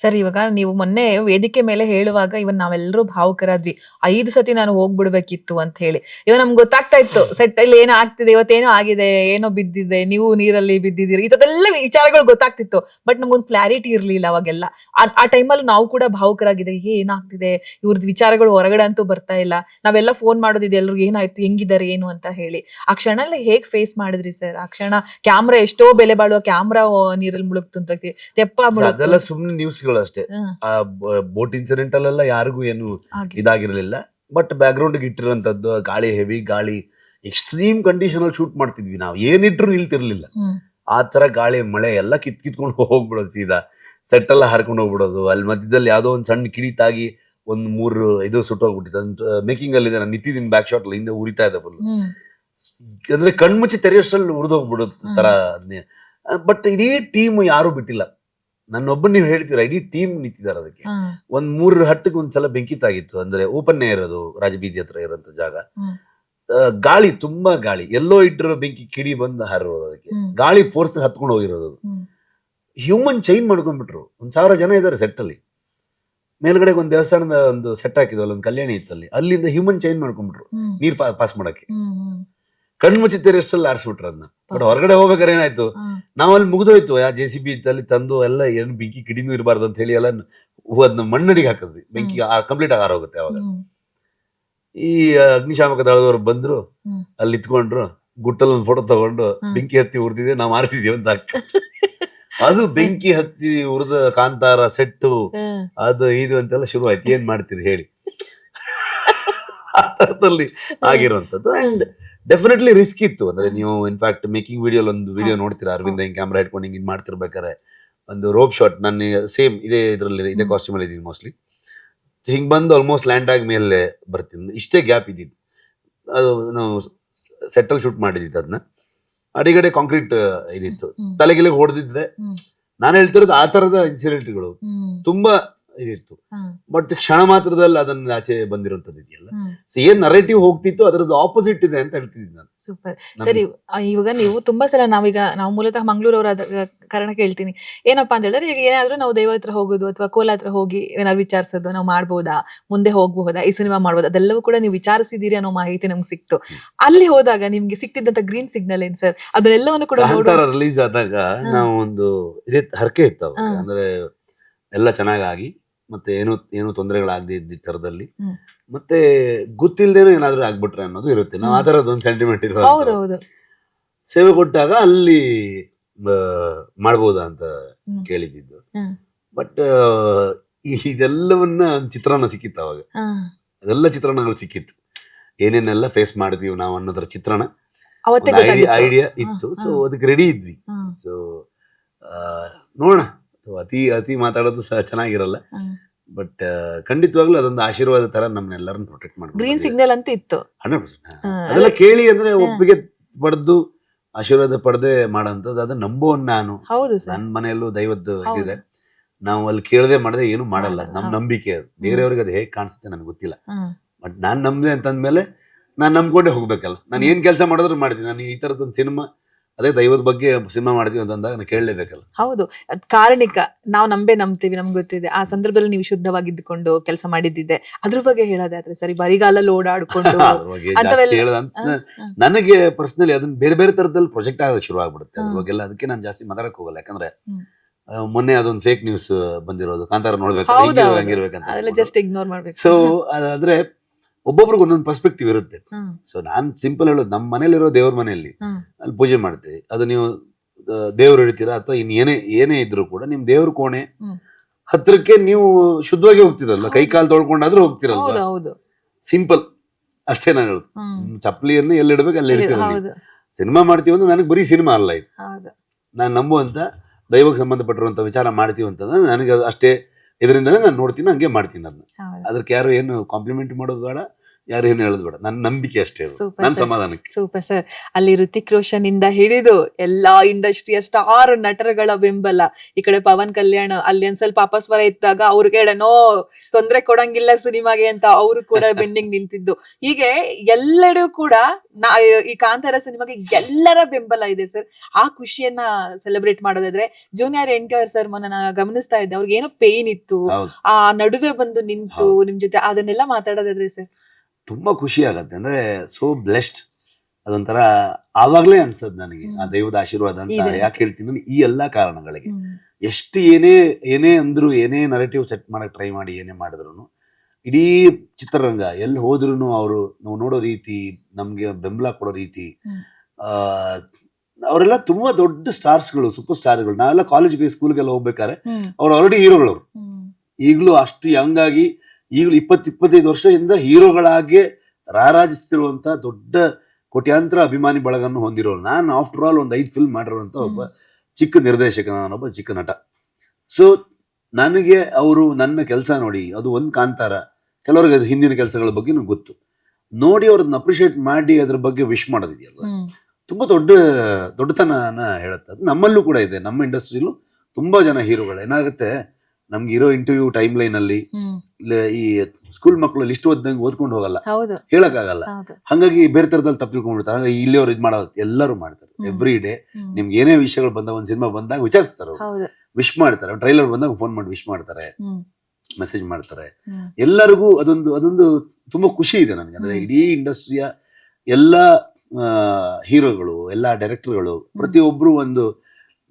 A: ಸರ್ ಇವಾಗ ನೀವು ಮೊನ್ನೆ ವೇದಿಕೆ ಮೇಲೆ ಹೇಳುವಾಗ ಇವನ್ ನಾವೆಲ್ಲರೂ ಭಾವುಕರಾದ್ವಿ. ಐದು ಸತಿ ನಾನು ಹೋಗ್ಬಿಡ್ಬೇಕಿತ್ತು ಅಂತ ಹೇಳಿ. ಇವಾಗ ನಮ್ಗೆ ಗೊತ್ತಾಗ್ತಾ ಇತ್ತು ಸೆಟ್ ಅಲ್ಲಿ ಏನೋ ಆಗ್ತಿದೆ ಇವತ್ತೇನೋ ಆಗಿದೆ ಏನೋ ಬಿದ್ದಿದೆ ನೀವು ನೀರಲ್ಲಿ ಬಿದ್ದಿದ್ದೀರಿ ಇದೆಲ್ಲ ವಿಚಾರಗಳು ಗೊತ್ತಾಗ್ತಿತ್ತು. ಬಟ್ ನಮ್ಗೊಂದು ಕ್ಲಾರಿಟಿ ಇರ್ಲಿಲ್ಲ ಅವಾಗೆಲ್ಲ. ಆ- ಟೈಮಲ್ಲಿ ನಾವು ಕೂಡ ಭಾವುಕರಾಗಿದೆ ಏನಾಗ್ತಿದೆ ಇವ್ರದ್ದು ವಿಚಾರಗಳು ಹೊರಗಡೆ ಅಂತೂ ಬರ್ತಾ ಇಲ್ಲ. ನಾವೆಲ್ಲ ಫೋನ್ ಮಾಡೋದಿದೆ ಎಲ್ರಿಗೂ ಏನಾಯ್ತು ಹೆಂಗಿದ್ದಾರೆ ಏನು ಅಂತ ಹೇಳಿ. ಆ ಕ್ಷಣಲ್ಲಿ ಹೇಗೆ ಫೇಸ್ ಮಾಡಿದ್ರಿ ಸರ್ ಆ ಕ್ಷಣ ಕ್ಯಾಮ್ರಾ ಎಷ್ಟೋ ಬೆಲೆ ಬಾಳುವ ಕ್ಯಾಮ್ರಾ ನೀರಲ್ಲಿ ಮುಳುಗ್ತು ಅಂತ ತೆಪ್ಪ
B: ಸುಮ್ಮನೆ ಅದೆಲ್ಲ ನ್ಯೂಸ್ಗಳು ಅಷ್ಟೇ. ಆ ಬೋಟ್ ಇನ್ಸಿಡೆಂಟ್ ಅಲ್ಲೆಲ್ಲ ಯಾರಿಗೂ ಏನು ಇದಾಗಿರಲಿಲ್ಲ. ಬಟ್ ಬ್ಯಾಕ್ ಗ್ರೌಂಡ್ ಇಟ್ಟಿರೋಂಥದ್ದು ಗಾಳಿ ಹೆವಿ ಗಾಳಿ ಎಕ್ಸ್ಟ್ರೀಮ್ ಕಂಡೀಷನ್ ಅಲ್ಲಿ ಶೂಟ್ ಮಾಡ್ತಿದ್ವಿ ನಾವು. ಏನಿಟ್ರು ನಿಲ್ತಿರ್ಲಿಲ್ಲ. ಆ ತರ ಗಾಳಿ ಮಳೆ ಎಲ್ಲ ಕಿತ್ ಕಿತ್ಕೊಂಡು ಹೋಗ್ಬಿಡೋದು ಸೀದಾ. ಸೆಟ್ ಎಲ್ಲ ಹರ್ಕೊಂಡು ಹೋಗ್ಬಿಡೋದು. ಅಲ್ಲಿ ಮಧ್ಯದಲ್ಲಿ ಯಾವ್ದೋ ಒಂದು ಸಣ್ಣ ಕಿಡಿ ತಾಗಿ ಒಂದ್ ಮೂರು ಇದು ಸುಟ್ಟೋಗ್ಬಿಟ್ಟಿತ್ತು ಮೇಕಿಂಗ್ ಅಲ್ಲಿ ನಾನು ನಿಂತಿದ್ದೀನಿ ಬ್ಯಾಕ್ ಶಾಟ್ ಹಿಂದೆ ಉರಿತಾ ಇದೆ ಫುಲ್ ಅಂದ್ರೆ ಕಣ್ಮುಚ್ಚಿ ತೆರೆಯೋಷ್ಟ್ರಲ್ಲಿ ಉರಿದೋಗ್ಬಿಡೋದು
A: ಹ್ಮ್.
B: ತರ ಬಟ್ ಇಡೀ ಟೀಮ್ ಯಾರು ಬಿಟ್ಟಿಲ್ಲ. ನನ್ನೊಬ್ಬನ್ ನೀವು ಹೇಳ್ತೀರಾ ಇಡೀ ಟೀಮ್ ನಿಂತಿದ್ದಾರೆ ಅದಕ್ಕೆ. ಒಂದ್ ಮೂರು ಹಟ್ಟಕ್ಕೆ ಒಂದ್ಸಲ ಬೆಂಕಿ ತಾಗಿತ್ತು ಅಂದ್ರೆ ಓಪನ್ ಇರೋದು ರಾಜಬೀದಿ ಹತ್ರ ಇರೋಂತ ಜಾಗ. ಗಾಳಿ ತುಂಬಾ ಗಾಳಿ. ಎಲ್ಲೋ ಇಟ್ಟಿರೋ ಬೆಂಕಿ ಕಿಡಿ ಬಂದು ಹಾರಿರೋದು ಅದಕ್ಕೆ. ಗಾಳಿ ಫೋರ್ಸ್ ಹತ್ಕೊಂಡು ಹೋಗಿರೋದು. ಹ್ಯೂಮನ್ ಚೈನ್ ಮಾಡ್ಕೊಂಡ್ಬಿಟ್ರು. ಒಂದ್ ಸಾವಿರ ಜನ ಇದ್ದಾರೆ ಸೆಟ್ ಅಲ್ಲಿ. ಮೇಲ್ಗಡೆ ಒಂದು ದೇವಸ್ಥಾನದ ಒಂದು ಸೆಟ್ ಹಾಕಿದ್ವಲ್ಲ ಒಂದು ಕಲ್ಯಾಣಿ ಇತ್ತಲ್ಲಿ. ಅಲ್ಲಿಂದ ಹ್ಯೂಮನ್ ಚೈನ್ ಮಾಡ್ಕೊಂಡ್ಬಿಟ್ರು. ನೀರ್ ಪಾಸ್ ಮಾಡಕ್ಕೆ. ಕಣ್ಮುಚ್ಚಿ ತೆರೆಸಲ್ಲಿ ಆರಿಸ್ಬಿಟ್ರು ಅದನ್ನ ಬಟ್ ಹೊರಗಡೆ ಹೋಗ್ಬೇಕಾದ್ರೆ ಏನಾಯ್ತು?
A: ನಾವಲ್ಲಿ
B: ನಾವು ಅಲ್ಲಿ ಮುಗಿದೋಯ್ತು. ಯಾ ಜೆ ಸಿ ಬಿ ಇತ್ತಲ್ಲಿ ತಂದು ಎಲ್ಲ ಏನು ಬೆಂಕಿ ಕಿಡಿನೂ ಇರಬಾರ್ದು ಅಂತ ಹೇಳಿ ಎಲ್ಲ ಅದನ್ನ ಮಣ್ಣಡಿಗೆ ಹಾಕಿದ್ವಿ. ಬೆಂಕಿ ಕಂಪ್ಲೀಟ್ ಆಗಿ ಆರೋಗುತ್ತೆ ಅವಾಗ ಈ ಅಗ್ನಿಶಾಮಕ ದಳದವ್ರು ಬಂದ್ರು. ಅಲ್ಲಿ ಇತ್ಕೊಂಡ್ರು. ಗುಟ್ಟಲ್ಲಿ ಒಂದು ಫೋಟೋ ತಗೊಂಡು. ಬೆಂಕಿ ಹತ್ತಿ ಉರ್ದಿದೆ ನಾವು ಆರಿಸಿದೀವಿ ಅಂತ ಅದು ಬೆಂಕಿ ಹತ್ತಿ ಉರಿದ ಕಾಂತಾರ ಸೆಟ್ಟು ಅದು ಇದು ಅಂತೆಲ್ಲ ಶುರು ಆಯ್ತು. ಏನ್ ಮಾಡ್ತೀರಿ ಹೇಳಿ. ಆ ಥರದಲ್ಲಿ ಆಗಿರುವಂತದ್ದು ಅಂಡ್ ಡೆಫಿನೆಟ್ಲಿ ರಿಸ್ಕ್ ಇತ್ತು. ಅಂದ್ರೆ ನೀವು ಇನ್ಫ್ಯಾಕ್ಟ್ ಮೇಕಿಂಗ್ ವಿಡಿಯೋ ಒಂದು ವಿಡಿಯೋ ನೋಡ್ತೀರಾ? ಅರವಿಂದ ಹಿಂಗ್ ಕ್ಯಾಮ್ರಾ ಇಟ್ಕೊಂಡು ಹಿಂಗ್ ಮಾಡ್ತಿರ್ಬೇಕಾರೆ ಒಂದು ರೋಪ್ ಶಾಟ್ ನನ್ನ ಸೇಮ್ ಇದೇ ಇದರಲ್ಲಿ ಇದೇ ಕಾಸ್ಟ್ಯೂಮ್ ಅಲ್ಲಿ ಇದೀನಿ ಮೋಸ್ಟ್ಲಿ ಹಿಂಗ್ ಬಂದು ಆಲ್ಮೋಸ್ಟ್ ಲ್ಯಾಂಡ್ ಆಗಿ ಮೇಲೆ ಬರ್ತೀನಿ. ಇಷ್ಟೇ ಗ್ಯಾಪ್ ಇದ್ದಿದ್ದು. ಅದು ನಾವು ಸೆಟಲ್ ಶೂಟ್ ಮಾಡಿದ್ದಿತ್ತು ಅದನ್ನ ಅಡಿಗಡೆ ಕಾಂಕ್ರೀಟ್ ಇದಿತ್ತು.
A: ತಲೆಗೆಲೆಗೆ
B: ತಲೆಗೆಲೆ ಹೊಡೆದಿದ್ರೆ ನಾನು ಹೇಳ್ತಿರೋದು ಆ ತರದ ಇನ್ಸಿಡೆಂಟ್ಗಳು ತುಂಬಾ ಇದಿತ್ತು. ಬಟ್ ಕ್ಷಣ ಮಾತ್ರದಲ್ಲಿ ಅದನ್ನ ಆಚೆ ಬಂದಿರುವಂತದ್ದು ಇದೆಯಲ್ಲ. ಸೊ ಏನ್ ನರೇಟಿವ್ ಹೋಗ್ತಿತ್ತು ಅದರದ್ದು ಆಪೋಸಿಟ್ ಇದೆ ಅಂತ ಹೇಳ್ತಿದ್ದೀನಿ ನಾನು.
A: ಸೂಪರ್ ಸರಿ ಇವಾಗ ನೀವು ತುಂಬಾ ಸಲ ನಾವೀಗ ನಾವು ಮೂಲತಃ ಮಂಗಳೂರವರಾದ ಕಾರಣ ಕೇಳ್ತೀನಿ. ಏನಪ್ಪಾ ಅಂತ ಹೇಳಿದ್ರೆ ಈಗ ಏನಾದ್ರೂ ನಾವು ದೈವ ಹತ್ರ ಹೋಗೋದು ಅಥವಾ ಕೋಲ ಹತ್ರ ಹೋಗಿ ಏನಾದ್ರು ವಿಚಾರಿಸೋದು ನಾವು ಮಾಡ್ಬೋದಾ? ಮುಂದೆ ಹೋಗ್ಬಹುದಾ ಈ ಸಿನಿಮಾ ಮಾಡ್ಬೋದಾ? ಅದೆಲ್ಲವೂ ಕೂಡ ನೀವು ವಿಚಾರಿಸಿದೀರಿ ಅನ್ನೋ ಮಾಹಿತಿ ನಮ್ಗೆ ಸಿಕ್ತು. ಅಲ್ಲಿ ಹೋದಾಗ ನಿಮ್ಗೆ ಸಿಕ್ತಿದ್ದಂತ ಗ್ರೀನ್ ಸಿಗ್ನಲ್ ಏನ್ ಸರ್ ಅದನ್ನೆಲ್ಲವನ್ನು ಕೂಡ
B: ರಿಲೀಸ್ ಆದಾಗ ನಾವು ಒಂದು ಇದೇ ಹರಕೆ ಇತ್ತು. ಅಂದ್ರೆ ಎಲ್ಲ ಚೆನ್ನಾಗಾಗಿ ಮತ್ತೆ ಏನು ಏನು ತೊಂದರೆಗಳಾಗದೆ ಇದ್ದ ತರದಲ್ಲಿ ಮತ್ತೆ ಗೊತ್ತಿಲ್ಲದೇನೋ ಏನಾದ್ರೂ ಆಗ್ಬಿಟ್ರೆ ಅನ್ನೋದು ಇರುತ್ತೆ. ನಾವು ಆ. ತರದ್ ಒಂದು ಸೆಂಟಿಮೆಂಟ್ ಇರೋ
A: ಹೌದೌದು.
B: ಸೇವೆ ಕೊಟ್ಟಾಗ ಅಲ್ಲಿ ಆ, ಮಾಡ್ಬೋದಾ ಅಂತ. ಕೇಳಿದ್ದು.
A: ಹ್ಮ್.
B: ಬಟ್ ಇದೆಲ್ಲವನ್ನ ಚಿತ್ರಾನ್ನ ಸಿಕ್ಕಿತ್ತು ಅವಾಗ.
A: ಹಾ.
B: ಅದೆಲ್ಲ ಚಿತ್ರಣಗಳು ಸಿಕ್ಕಿತ್ತು. ಏನೇನೆಲ್ಲ ಫೇಸ್ ಮಾಡ್ತೀವಿ ನಾವು ಅನ್ನೋದ್ರ ಚಿತ್ರಣ.
A: ಅವತ್ತೇ ಗೊತ್ತಾಗಿತ್ತು.
B: ಐಡಿಯಾ ಇತ್ತು. ಸೊ
A: ಹಾ.
B: ಅದಕ್ಕೆ ರೆಡಿ ಇದ್ವಿ. ಸೊ ನೋಡೋಣ. ಅತಿ ಅತಿ ಮಾತಾಡೋದು ಸಹ ಚೆನ್ನಾಗಿರಲ್ಲ. ಬಟ್ ಖಂಡಿತವಾಗ್ಲೂ ಅದೊಂದು ಆಶೀರ್ವಾದ ತರ ನಮ್ಮನ್ನೆಲ್ಲರನ್ನ ಪ್ರೊಟೆಕ್ಟ್
A: ಗ್ರೀನ್ ಸಿಗ್ನಲ್ ಅಂತ ಇತ್ತು.
B: Hundred percent. ಅದೆಲ್ಲ ಕೇಳಿ ಅಂದ್ರೆ. ಒಪ್ಪಿಗೆ ಪಡೆದು ಆಶೀರ್ವಾದ ಪಡೆದೇ ಮಾಡೋಂಥದ್ದು ಅದನ್ನ ನಂಬೋನ್ ನಾನು.
A: ಹೌದು
B: ನನ್ನ ಮನೆಯಲ್ಲೂ ದೈವದ್ದು
A: ಇದೆ
B: ಇದಿದೆ ನಾವು ಅಲ್ಲಿ ಕೇಳದೆ ಮಾಡದೆ ಏನು ಮಾಡಲ್ಲ. ನಮ್. ನಂಬಿಕೆ ಅದು. ಬೇರೆಯವ್ರಿಗೆ ಅದು ಹೇಗೆ ಕಾಣಿಸುತ್ತೆ ನನಗೆ ಗೊತ್ತಿಲ್ಲ. ಬಟ್ ನಾನ್ ನಂಬಿದೆ ಅಂತಂದ್ಮೇಲೆ ನಾನ್ ನಂಬ್ಕೊಂಡೇ ಹೋಗ್ಬೇಕಲ್ಲ. ನಾನು ಏನ್ ಕೆಲಸ ಮಾಡಿದ್ರು ಮಾಡ್ತೀನಿ. ನಾನು ಈ ತರದೊಂದು ಸಿನಿಮಾ ಅದೇ ದೈವದ ಬಗ್ಗೆ ಸಿನಿಮಾ ಮಾಡ್ತೀವಿ ಅಂತಂದಾಗ ನಾನು ಕೇಳಲೇಬೇಕಲ್ಲ.
A: ಹೌದು. ಅದ್ ಕಾರಣಿಕ ನಾವು ನಂಬೇ ನಂಬ್ತೀವಿ ನಮ್ಗೆ ಗೊತ್ತಿದೆ. ಆ ಸಂದರ್ಭದಲ್ಲಿ ನೀವು ಶುದ್ಧವಾಗಿದ್ದುಕೊಂಡು ಕೆಲಸ ಮಾಡಿದ್ದಿದೆ. ಅದ್ರ ಬಗ್ಗೆ ಹೇಳೋದಾದ್ರೆ ಸರಿ ಬರಿಗಾಲಲ್ಲಿ ಓಡಾಡ್ಕೊಂಡು
B: ಅದ್ರ ಬಗ್ಗೆ ಜಾಸ್ತಿ
A: ಅಂಥವೆಲ್ಲ-
B: ಹೇಳೋದು ಅಂತ
A: ಹ, ಹ.
B: ನನಗೆ ಪರ್ಸನಲಿ ಅದನ್ನ ಬೇರೆ ಬೇರೆ ತರದಲ್ಲಿ ಪ್ರೊಜೆಕ್ಟ್ ಆಗೋದು ಶುರು ಆಗ್ಬಿಡುತ್ತೆ. ಅದ್ರ
A: ಹ್ಮ್.
B: ಬಗ್ಗೆಲ್ಲ ಅದಕ್ಕೆ ನಾನು ಜಾಸ್ತಿ ಮಾತಾಡಕ್ ಹೋಗಲ್ಲ. ಯಾಕಂದ್ರೆ
A: ಹ್ಮ್.
B: ಆ, ಮೊನ್ನೆ ಅದೊಂದು ಫೇಕ್ ನ್ಯೂಸ್ ಬಂದಿರೋದು. ಕಾಂತಾರ ನೋಡ್ಬೇಕು
A: ಹೌದು,
B: ಹಿಂಗಿರ್ಬೇಕು,
A: ಜಸ್ಟ್ ಇಗ್ನೋರ್ ಮಾಡ್ಬೇಕು.
B: ಸೊ ಅದಾದ್ರೆ ಒಬ್ಬೊಬ್ರಿಗೆ ಒಂದೊಂದು ಪರ್ಸ್ಪೆಕ್ಟಿವ್ ಇರುತ್ತೆ. ಸೊ ನಾನ್ ಸಿಂಪಲ್ ಹೇಳೋದು ನಮ್ಮ ಮನೇಲಿರೋ ದೇವ್ರ ಮನೆಯಲ್ಲಿ ಅಲ್ಲಿ ಪೂಜೆ ಮಾಡ್ತೀವಿ. ಅದು ನೀವು ದೇವ್ರು ಹೇಳ್ತೀರಾ ಅಥವಾ ಇನ್ ಏನೇ ಏನೇ ಇದ್ರು ಕೂಡ ನಿಮ್ ದೇವ್ರ ಕೋಣೆ. ಹತ್ರಕ್ಕೆ ನೀವು ಶುದ್ಧವಾಗಿ ಹೋಗ್ತಿರಲ್ಲ. ಕೈ ಕಾಲು ತೊಳ್ಕೊಂಡಾದ್ರೂ ಹೋಗ್ತಿರಲ್ವಾ?
A: ಹೌದು
B: ಸಿಂಪಲ್ ಅಷ್ಟೇ ನಾನು ಹೇಳುದು. ಚಪ್ಪಲಿಯನ್ನು ಎಲ್ಲಿ ಇಡ್ಬೇಕು ಅಲ್ಲಿ ಇಡ್ತೀರ
A: ಹೌದು.
B: ಸಿನಿಮಾ ಮಾಡ್ತೀವಿ ಅಂದ್ರೆ ನನಗೆ ಬರೀ ಸಿನಿಮಾ ಅಲ್ಲ ಇದು. ನಾನು ನಂಬುವಂತ ದೈವಕ್ಕೆ ಸಂಬಂಧಪಟ್ಟಿರುವಂತ ವಿಚಾರ ಮಾಡ್ತೀವಿ ಅಂತಂದ್ರೆ ನನಗೆ ಅಷ್ಟೇ ಇದರಿಂದನೇ ನಾನು ನೋಡ್ತೀನಿ ಹಂಗೆ ಮಾಡ್ತೀನಿ ಅದನ್ನ. ಅದಕ್ಕೆ ಯಾರು ಏನು ಕಾಂಪ್ಲಿಮೆಂಟ್ ಮಾಡೋದು ಬೇಡ. ಯಾರು ಏನು ಹೇಳೋದು ಬೇಡ. ನನ್ನ ನಂಬಿಕೆ ಅಷ್ಟೇ. ನನ್ನ ಸಮಾಧಾನಕ್ಕೆ.
A: ಸೂಪರ್ ಸರ್ ಅಲ್ಲಿ ಋತಿಕ್ ರೋಷನ್ ಇಂದ ಹಿಡಿದು ಎಲ್ಲಾ ಇಂಡಸ್ಟ್ರಿಯ ಸ್ಟಾರ್ ನಟರುಗಳ ಬೆಂಬಲ. ಈ ಕಡೆ ಪವನ್ ಕಲ್ಯಾಣ್ ಅಲ್ಲಿ ಒಂದ್ ಸ್ವಲ್ಪ ಅಪಸ್ವರ ಇದ್ದಾಗ ಅವ್ರಿಗೆ ನೋ ತೊಂದ್ರೆ ಕೊಡಂಗಿಲ್ಲ ಸಿನಿಮಾಗೆ ಅಂತ ಅವರು ಕೂಡ ಬೆನ್ನಿಂಗ್ ನಿಂತಿದ್ದು. ಹೀಗೆ ಎಲ್ಲೆಡೆ ಕೂಡ ನಾ ಈ ಕಾಂತಾರ ಸಿನಿಮಾಗೆ ಎಲ್ಲರ ಬೆಂಬಲ ಇದೆ ಸರ್ ಆ ಖುಷಿಯನ್ನ ಸೆಲೆಬ್ರೇಟ್ ಮಾಡೋದಾದ್ರೆ ಜೂನಿಯರ್ ಎನ್ ಸರ್ ಮೊನ್ನೆ ನಾನು ಗಮನಿಸ್ತಾ ಇದ್ದೆ. ಅವ್ರಿಗೆ ಏನೋ ಪೇನ್ ಇತ್ತು. ಆ ನಡುವೆ ಬಂದು ನಿಂತು. ನಿಮ್ ಜೊತೆ ಅದನ್ನೆಲ್ಲ ಮಾತಾಡೋದಾದ್ರೆ ಸರ್
B: ತುಂಬಾ ಖುಷಿ ಆಗತ್ತೆ. ಅಂದ್ರೆ ಸೋ ಬ್ಲೆಸ್ಡ್ ಅದೊಂಥರ ಆವಾಗಲೇ ಅನ್ಸದ್ ನನಗೆ ಆ. ದೈವದ ಆಶೀರ್ವಾದ ಅಂತ. ಯಾಕೆ ಹೇಳ್ತೀನಿ ಈ ಎಲ್ಲಾ ಕಾರಣಗಳಿಗೆ. ಎಷ್ಟು ಏನೇ ಏನೇ ಅಂದ್ರು ಏನೇ ನರೇಟಿವ್ ಸೆಟ್ ಮಾಡಕ್ ಟ್ರೈ ಮಾಡಿ ಏನೇ ಮಾಡಿದ್ರು ಇಡೀ ಚಿತ್ರರಂಗ ಎಲ್ಲಿ ಹೋದ್ರು ಅವರು ನಾವು ನೋಡೋ ರೀತಿ ನಮ್ಗೆ ಬೆಂಬಲ ಕೊಡೋ ರೀತಿ ಅವರೆಲ್ಲ ತುಂಬಾ ದೊಡ್ಡ ಸ್ಟಾರ್ಸ್ಗಳು ಸೂಪರ್ ಸ್ಟಾರ್ಗಳು ನಾವೆಲ್ಲ ಕಾಲೇಜ್ಗೆ ಸ್ಕೂಲ್ಗೆಲ್ಲ ಹೋಗ್ಬೇಕಾದ್ರೆ ಅವ್ರು ಆಲ್ರೆಡಿ ಹೀರೋಗಳು ಈಗಲೂ ಅಷ್ಟು ಯಂಗ್ ಆಗಿ ಈಗಲೂ ಇಪ್ಪತ್ತು ಇಪ್ಪತ್ತೈದು ವರ್ಷದಿಂದ ಹೀರೋಗಳಾಗಿ ರಾರಾಜಿಸ್ತಿರುವಂತಹ ದೊಡ್ಡ ಕೋಟ್ಯಾಂತರ ಅಭಿಮಾನಿ ಬಳಗನ್ನು ಹೊಂದಿರೋ ನಾನು ಆಫ್ಟರ್ ಆಲ್ ಒಂದು ಐದು ಫಿಲ್ಮ್ ಮಾಡಿರುವಂತ ಒಬ್ಬ ಚಿಕ್ಕ ನಿರ್ದೇಶಕ ನಾನೊಬ್ಬ ಚಿಕ್ಕ ನಟ. ಸೊ ನನಗೆ ಅವರು ನನ್ನ ಕೆಲಸ ನೋಡಿ ಅದು ಒಂದು ಕಾಂತಾರ. ಕೆಲವ್ರಿಗೆ ಅದು ಹಿಂದಿನ ಕೆಲಸಗಳ ಬಗ್ಗೆ ಗೊತ್ತು. ನೋಡಿ ಅವ್ರನ್ನ ಅಪ್ರಿಷಿಯೇಟ್ ಮಾಡಿ ಅದ್ರ ಬಗ್ಗೆ ವಿಶ್
A: ಮಾಡೋದಿದೆಯಲ್ಲ
B: ತುಂಬಾ ದೊಡ್ಡ ದೊಡ್ಡತನ ಹೇಳುತ್ತೆ. ಅದು ನಮ್ಮಲ್ಲೂ ಕೂಡ ಇದೆ. ನಮ್ಮ ಇಂಡಸ್ಟ್ರಿಲೂ ತುಂಬಾ ಜನ ಹೀರೋಗಳು. ಏನಾಗುತ್ತೆ ನಮ್ಗೆ ಇರೋ ಇಂಟರ್ವ್ಯೂ ಟೈಮ್ ಲೈನ್ ಅಲ್ಲಿ ಈ ಸ್ಕೂಲ್ ಮಕ್ಕಳು ಲಿಸ್ಟ್ ಓದ್ದಂಗೆ ಓದ್ಕೊಂಡು ಹೋಗಲ್ಲ. ಹೇಳಕ್ಕಾಗಲ್ಲ. ಹಂಗಾಗಿ ಬೇರೆ ತರದಲ್ಲಿ ತಪ್ಪು ತಿಳ್ಕೊಂಡ್ಬಿಡ್ತಾರೆ. ಹಂಗಾಗಿ ಇಲ್ಲಿ ಅವ್ರು ಇದು ಮಾಡೋದು ಎಲ್ಲರೂ ಮಾಡ್ತಾರೆ. Every day. ನಿಮ್ಗೆ ಏನೇ ವಿಷಯಗಳು ಬಂದಾಗ ಒಂದು ಸಿನಿಮಾ ಬಂದಾಗ ವಿಚಾರಿಸ್ತಾರೆ ವಿಶ್ ಮಾಡ್ತಾರೆ. ಟ್ರೈಲರ್ ಬಂದಾಗ ಫೋನ್ ಮಾಡಿ ವಿಶ್ ಮಾಡ್ತಾರೆ. ಮೆಸೇಜ್ ಮಾಡ್ತಾರೆ. ಎಲ್ಲರಿಗೂ ಅದೊಂದು ಅದೊಂದು ತುಂಬಾ ಖುಷಿ ಇದೆ ನನಗೆ. ಅಂದ್ರೆ. ಇಡೀ ಇಂಡಸ್ಟ್ರಿಯ ಎಲ್ಲ ಹೀರೋಗಳು ಎಲ್ಲ ಡೈರೆಕ್ಟರ್ಗಳು ಪ್ರತಿಯೊಬ್ರು ಒಂದು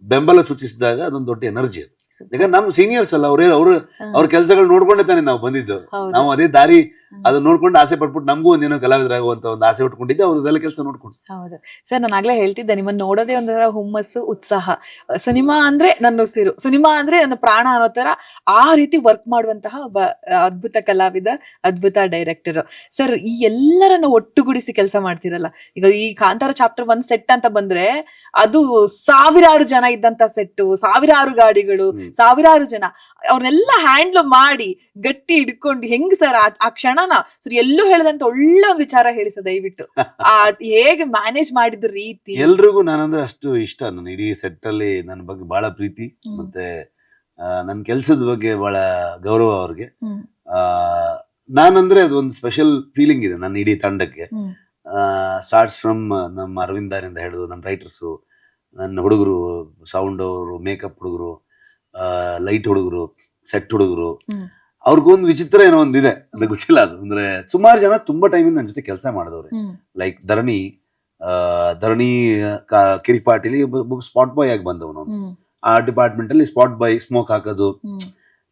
B: ಬೆಂಬಲ ಸೂಚಿಸಿದಾಗ ಅದೊಂದು ದೊಡ್ಡ ಎನರ್ಜಿ ಅದು.
A: Super.
B: ನಮ್ ನಮ್ಮ ಸೀನಿಯರ್ಸ್ ಅಲ್ಲ ಅವ್ರೇ ಅವ್ರ. ಅವ್ರ ಕೆಲಸಗಳು ನೋಡ್ಕೊಂಡೆ ತಾನೇ ನಾವು ಬಂದಿದ್ದು ನಾವು ಅದೇ ದಾರಿ ಅದನ್ನ ನೋಡ್ಕೊಂಡು ಆಸೆ ಪಟ್ಬಿಟ್ಟು ನಮಗೂ ಒಂದಿನ ಕಲಾವಿದರಾಗುವಂತ ಒಂದು ಆಸೆ ಉಟ್ಕೊಂಡಿದ್ದೆ ಅವ್ರದ್ದೆಲ್ಲ ಕೆಲಸ ನೋಡ್ಕೊಂಡು
A: ಹೌದು. ಸರ್ ನಾನು ಆಗ್ಲೇ ಹೇಳ್ತಿದ್ದೆ ನಿಮ್ಮನ್ನ ನೋಡೋದೇ ಒಂಥರ ಹುಮ್ಮಸ್ಸು ಉತ್ಸಾಹ. ಸಿನಿಮಾ ಅಂದ್ರೆ ನನ್ನ ಉಸಿರು. ಸಿನಿಮಾ ಅಂದ್ರೆ ನನ್ನ ಪ್ರಾಣ ಅನ್ನೋ ತರ ಆ ರೀತಿ ವರ್ಕ್ ಮಾಡುವಂತಹ ಒಬ್ಬ ಅದ್ಭುತ ಕಲಾವಿದ ಅದ್ಭುತ ಡೈರೆಕ್ಟರ್. ಸರ್ ಈ ಎಲ್ಲರನ್ನ ಒಟ್ಟುಗೂಡಿಸಿ ಕೆಲಸ ಮಾಡ್ತಿರಲ್ಲ? ಈಗ ಈ ಕಾಂತಾರ ಚಾಪ್ಟರ್ ಒಂದ್ ಸೆಟ್ ಅಂತ ಬಂದ್ರೆ ಅದು ಸಾವಿರಾರು ಜನ ಇದ್ದಂತ ಸೆಟ್ ಸಾವಿರಾರು ಗಾಡಿಗಳು ಸಾವಿರಾರು ಜನ. ಅವ್ರನ್ನೆಲ್ಲ ಹ್ಯಾಂಡ್ಲ್ ಮಾಡಿ ಗಟ್ಟಿ ಹಿಡ್ಕೊಂಡು ಹೆಂಗ್ ಸರ್ ಆ ಕ್ಷಣನ ಸರ್ ಎಲ್ಲೂ ಹೇಳದಂತ ಒಳ್ಳೆ ಒಂದು ವಿಚಾರ ಹೇಳಿ ಸರ್ ದಯವಿಟ್ಟು. ಆ ಹೇಗೆ ಮ್ಯಾನೇಜ್ ಮಾಡಿದ ರೀತಿ?
B: ಎಲ್ರಿಗೂ ನಾನಂದ್ರೆ ಅಷ್ಟು ಇಷ್ಟ. ನನ್ನ ಇಡೀ ಸೆಟ್ ಅಲ್ಲಿ ನನ್ನ ಬಗ್ಗೆ ಬಹಳ ಪ್ರೀತಿ ಮತ್ತೆ ನನ್ನ ಕೆಲಸದ ಬಗ್ಗೆ ಬಹಳ ಗೌರವ ಅವ್ರಿಗೆ. ನಾನಂದ್ರೆ ಅದು ಒಂದು ಸ್ಪೆಷಲ್ ಫೀಲಿಂಗ್ ಇದೆ ನನ್ನ ಇಡೀ ತಂಡಕ್ಕೆ. ಸ್ಟಾರ್ಟ್ಸ್ ಫ್ರಮ್ ನಮ್ಮ ಅರವಿಂದರಿಂದ ಹಿಡಿದು ನಮ್ಮ ರೈಟರ್ಸು ನನ್ನ ಹುಡುಗರು ಸೌಂಡ್ ಅವರು ಮೇಕಪ್ ಹುಡುಗರು ಲೈಟ್ ಹುಡುಗರು ಸೆಟ್ ಹುಡುಗರು. ಅವ್ರಿಗೊಂದು ವಿಚಿತ್ರ ಏನೋ ಒಂದು ಇದೆ ಅಂದ್ರೆ ಗೊತ್ತಿಲ್ಲ ಅದು. ಅಂದ್ರೆ ಸುಮಾರು ಜನ ತುಂಬಾ ಟೈಮಿಂದ ನನ್ನ ಜೊತೆ ಕೆಲಸ ಮಾಡಿದವ್ರೆ. ಲೈಕ್ ಧರಣಿ ಆ, ಧರಣಿ ಕಿರಿಪಾಟಿಲಿ ಸ್ಪಾಟ್ ಬಾಯ್ ಆಗಿ ಬಂದವನು ಆ ಡಿಪಾರ್ಟ್ಮೆಂಟ್ ಅಲ್ಲಿ ಸ್ಪಾಟ್ ಬಾಯ್ ಸ್ಮೋಕ್ ಹಾಕೋದು.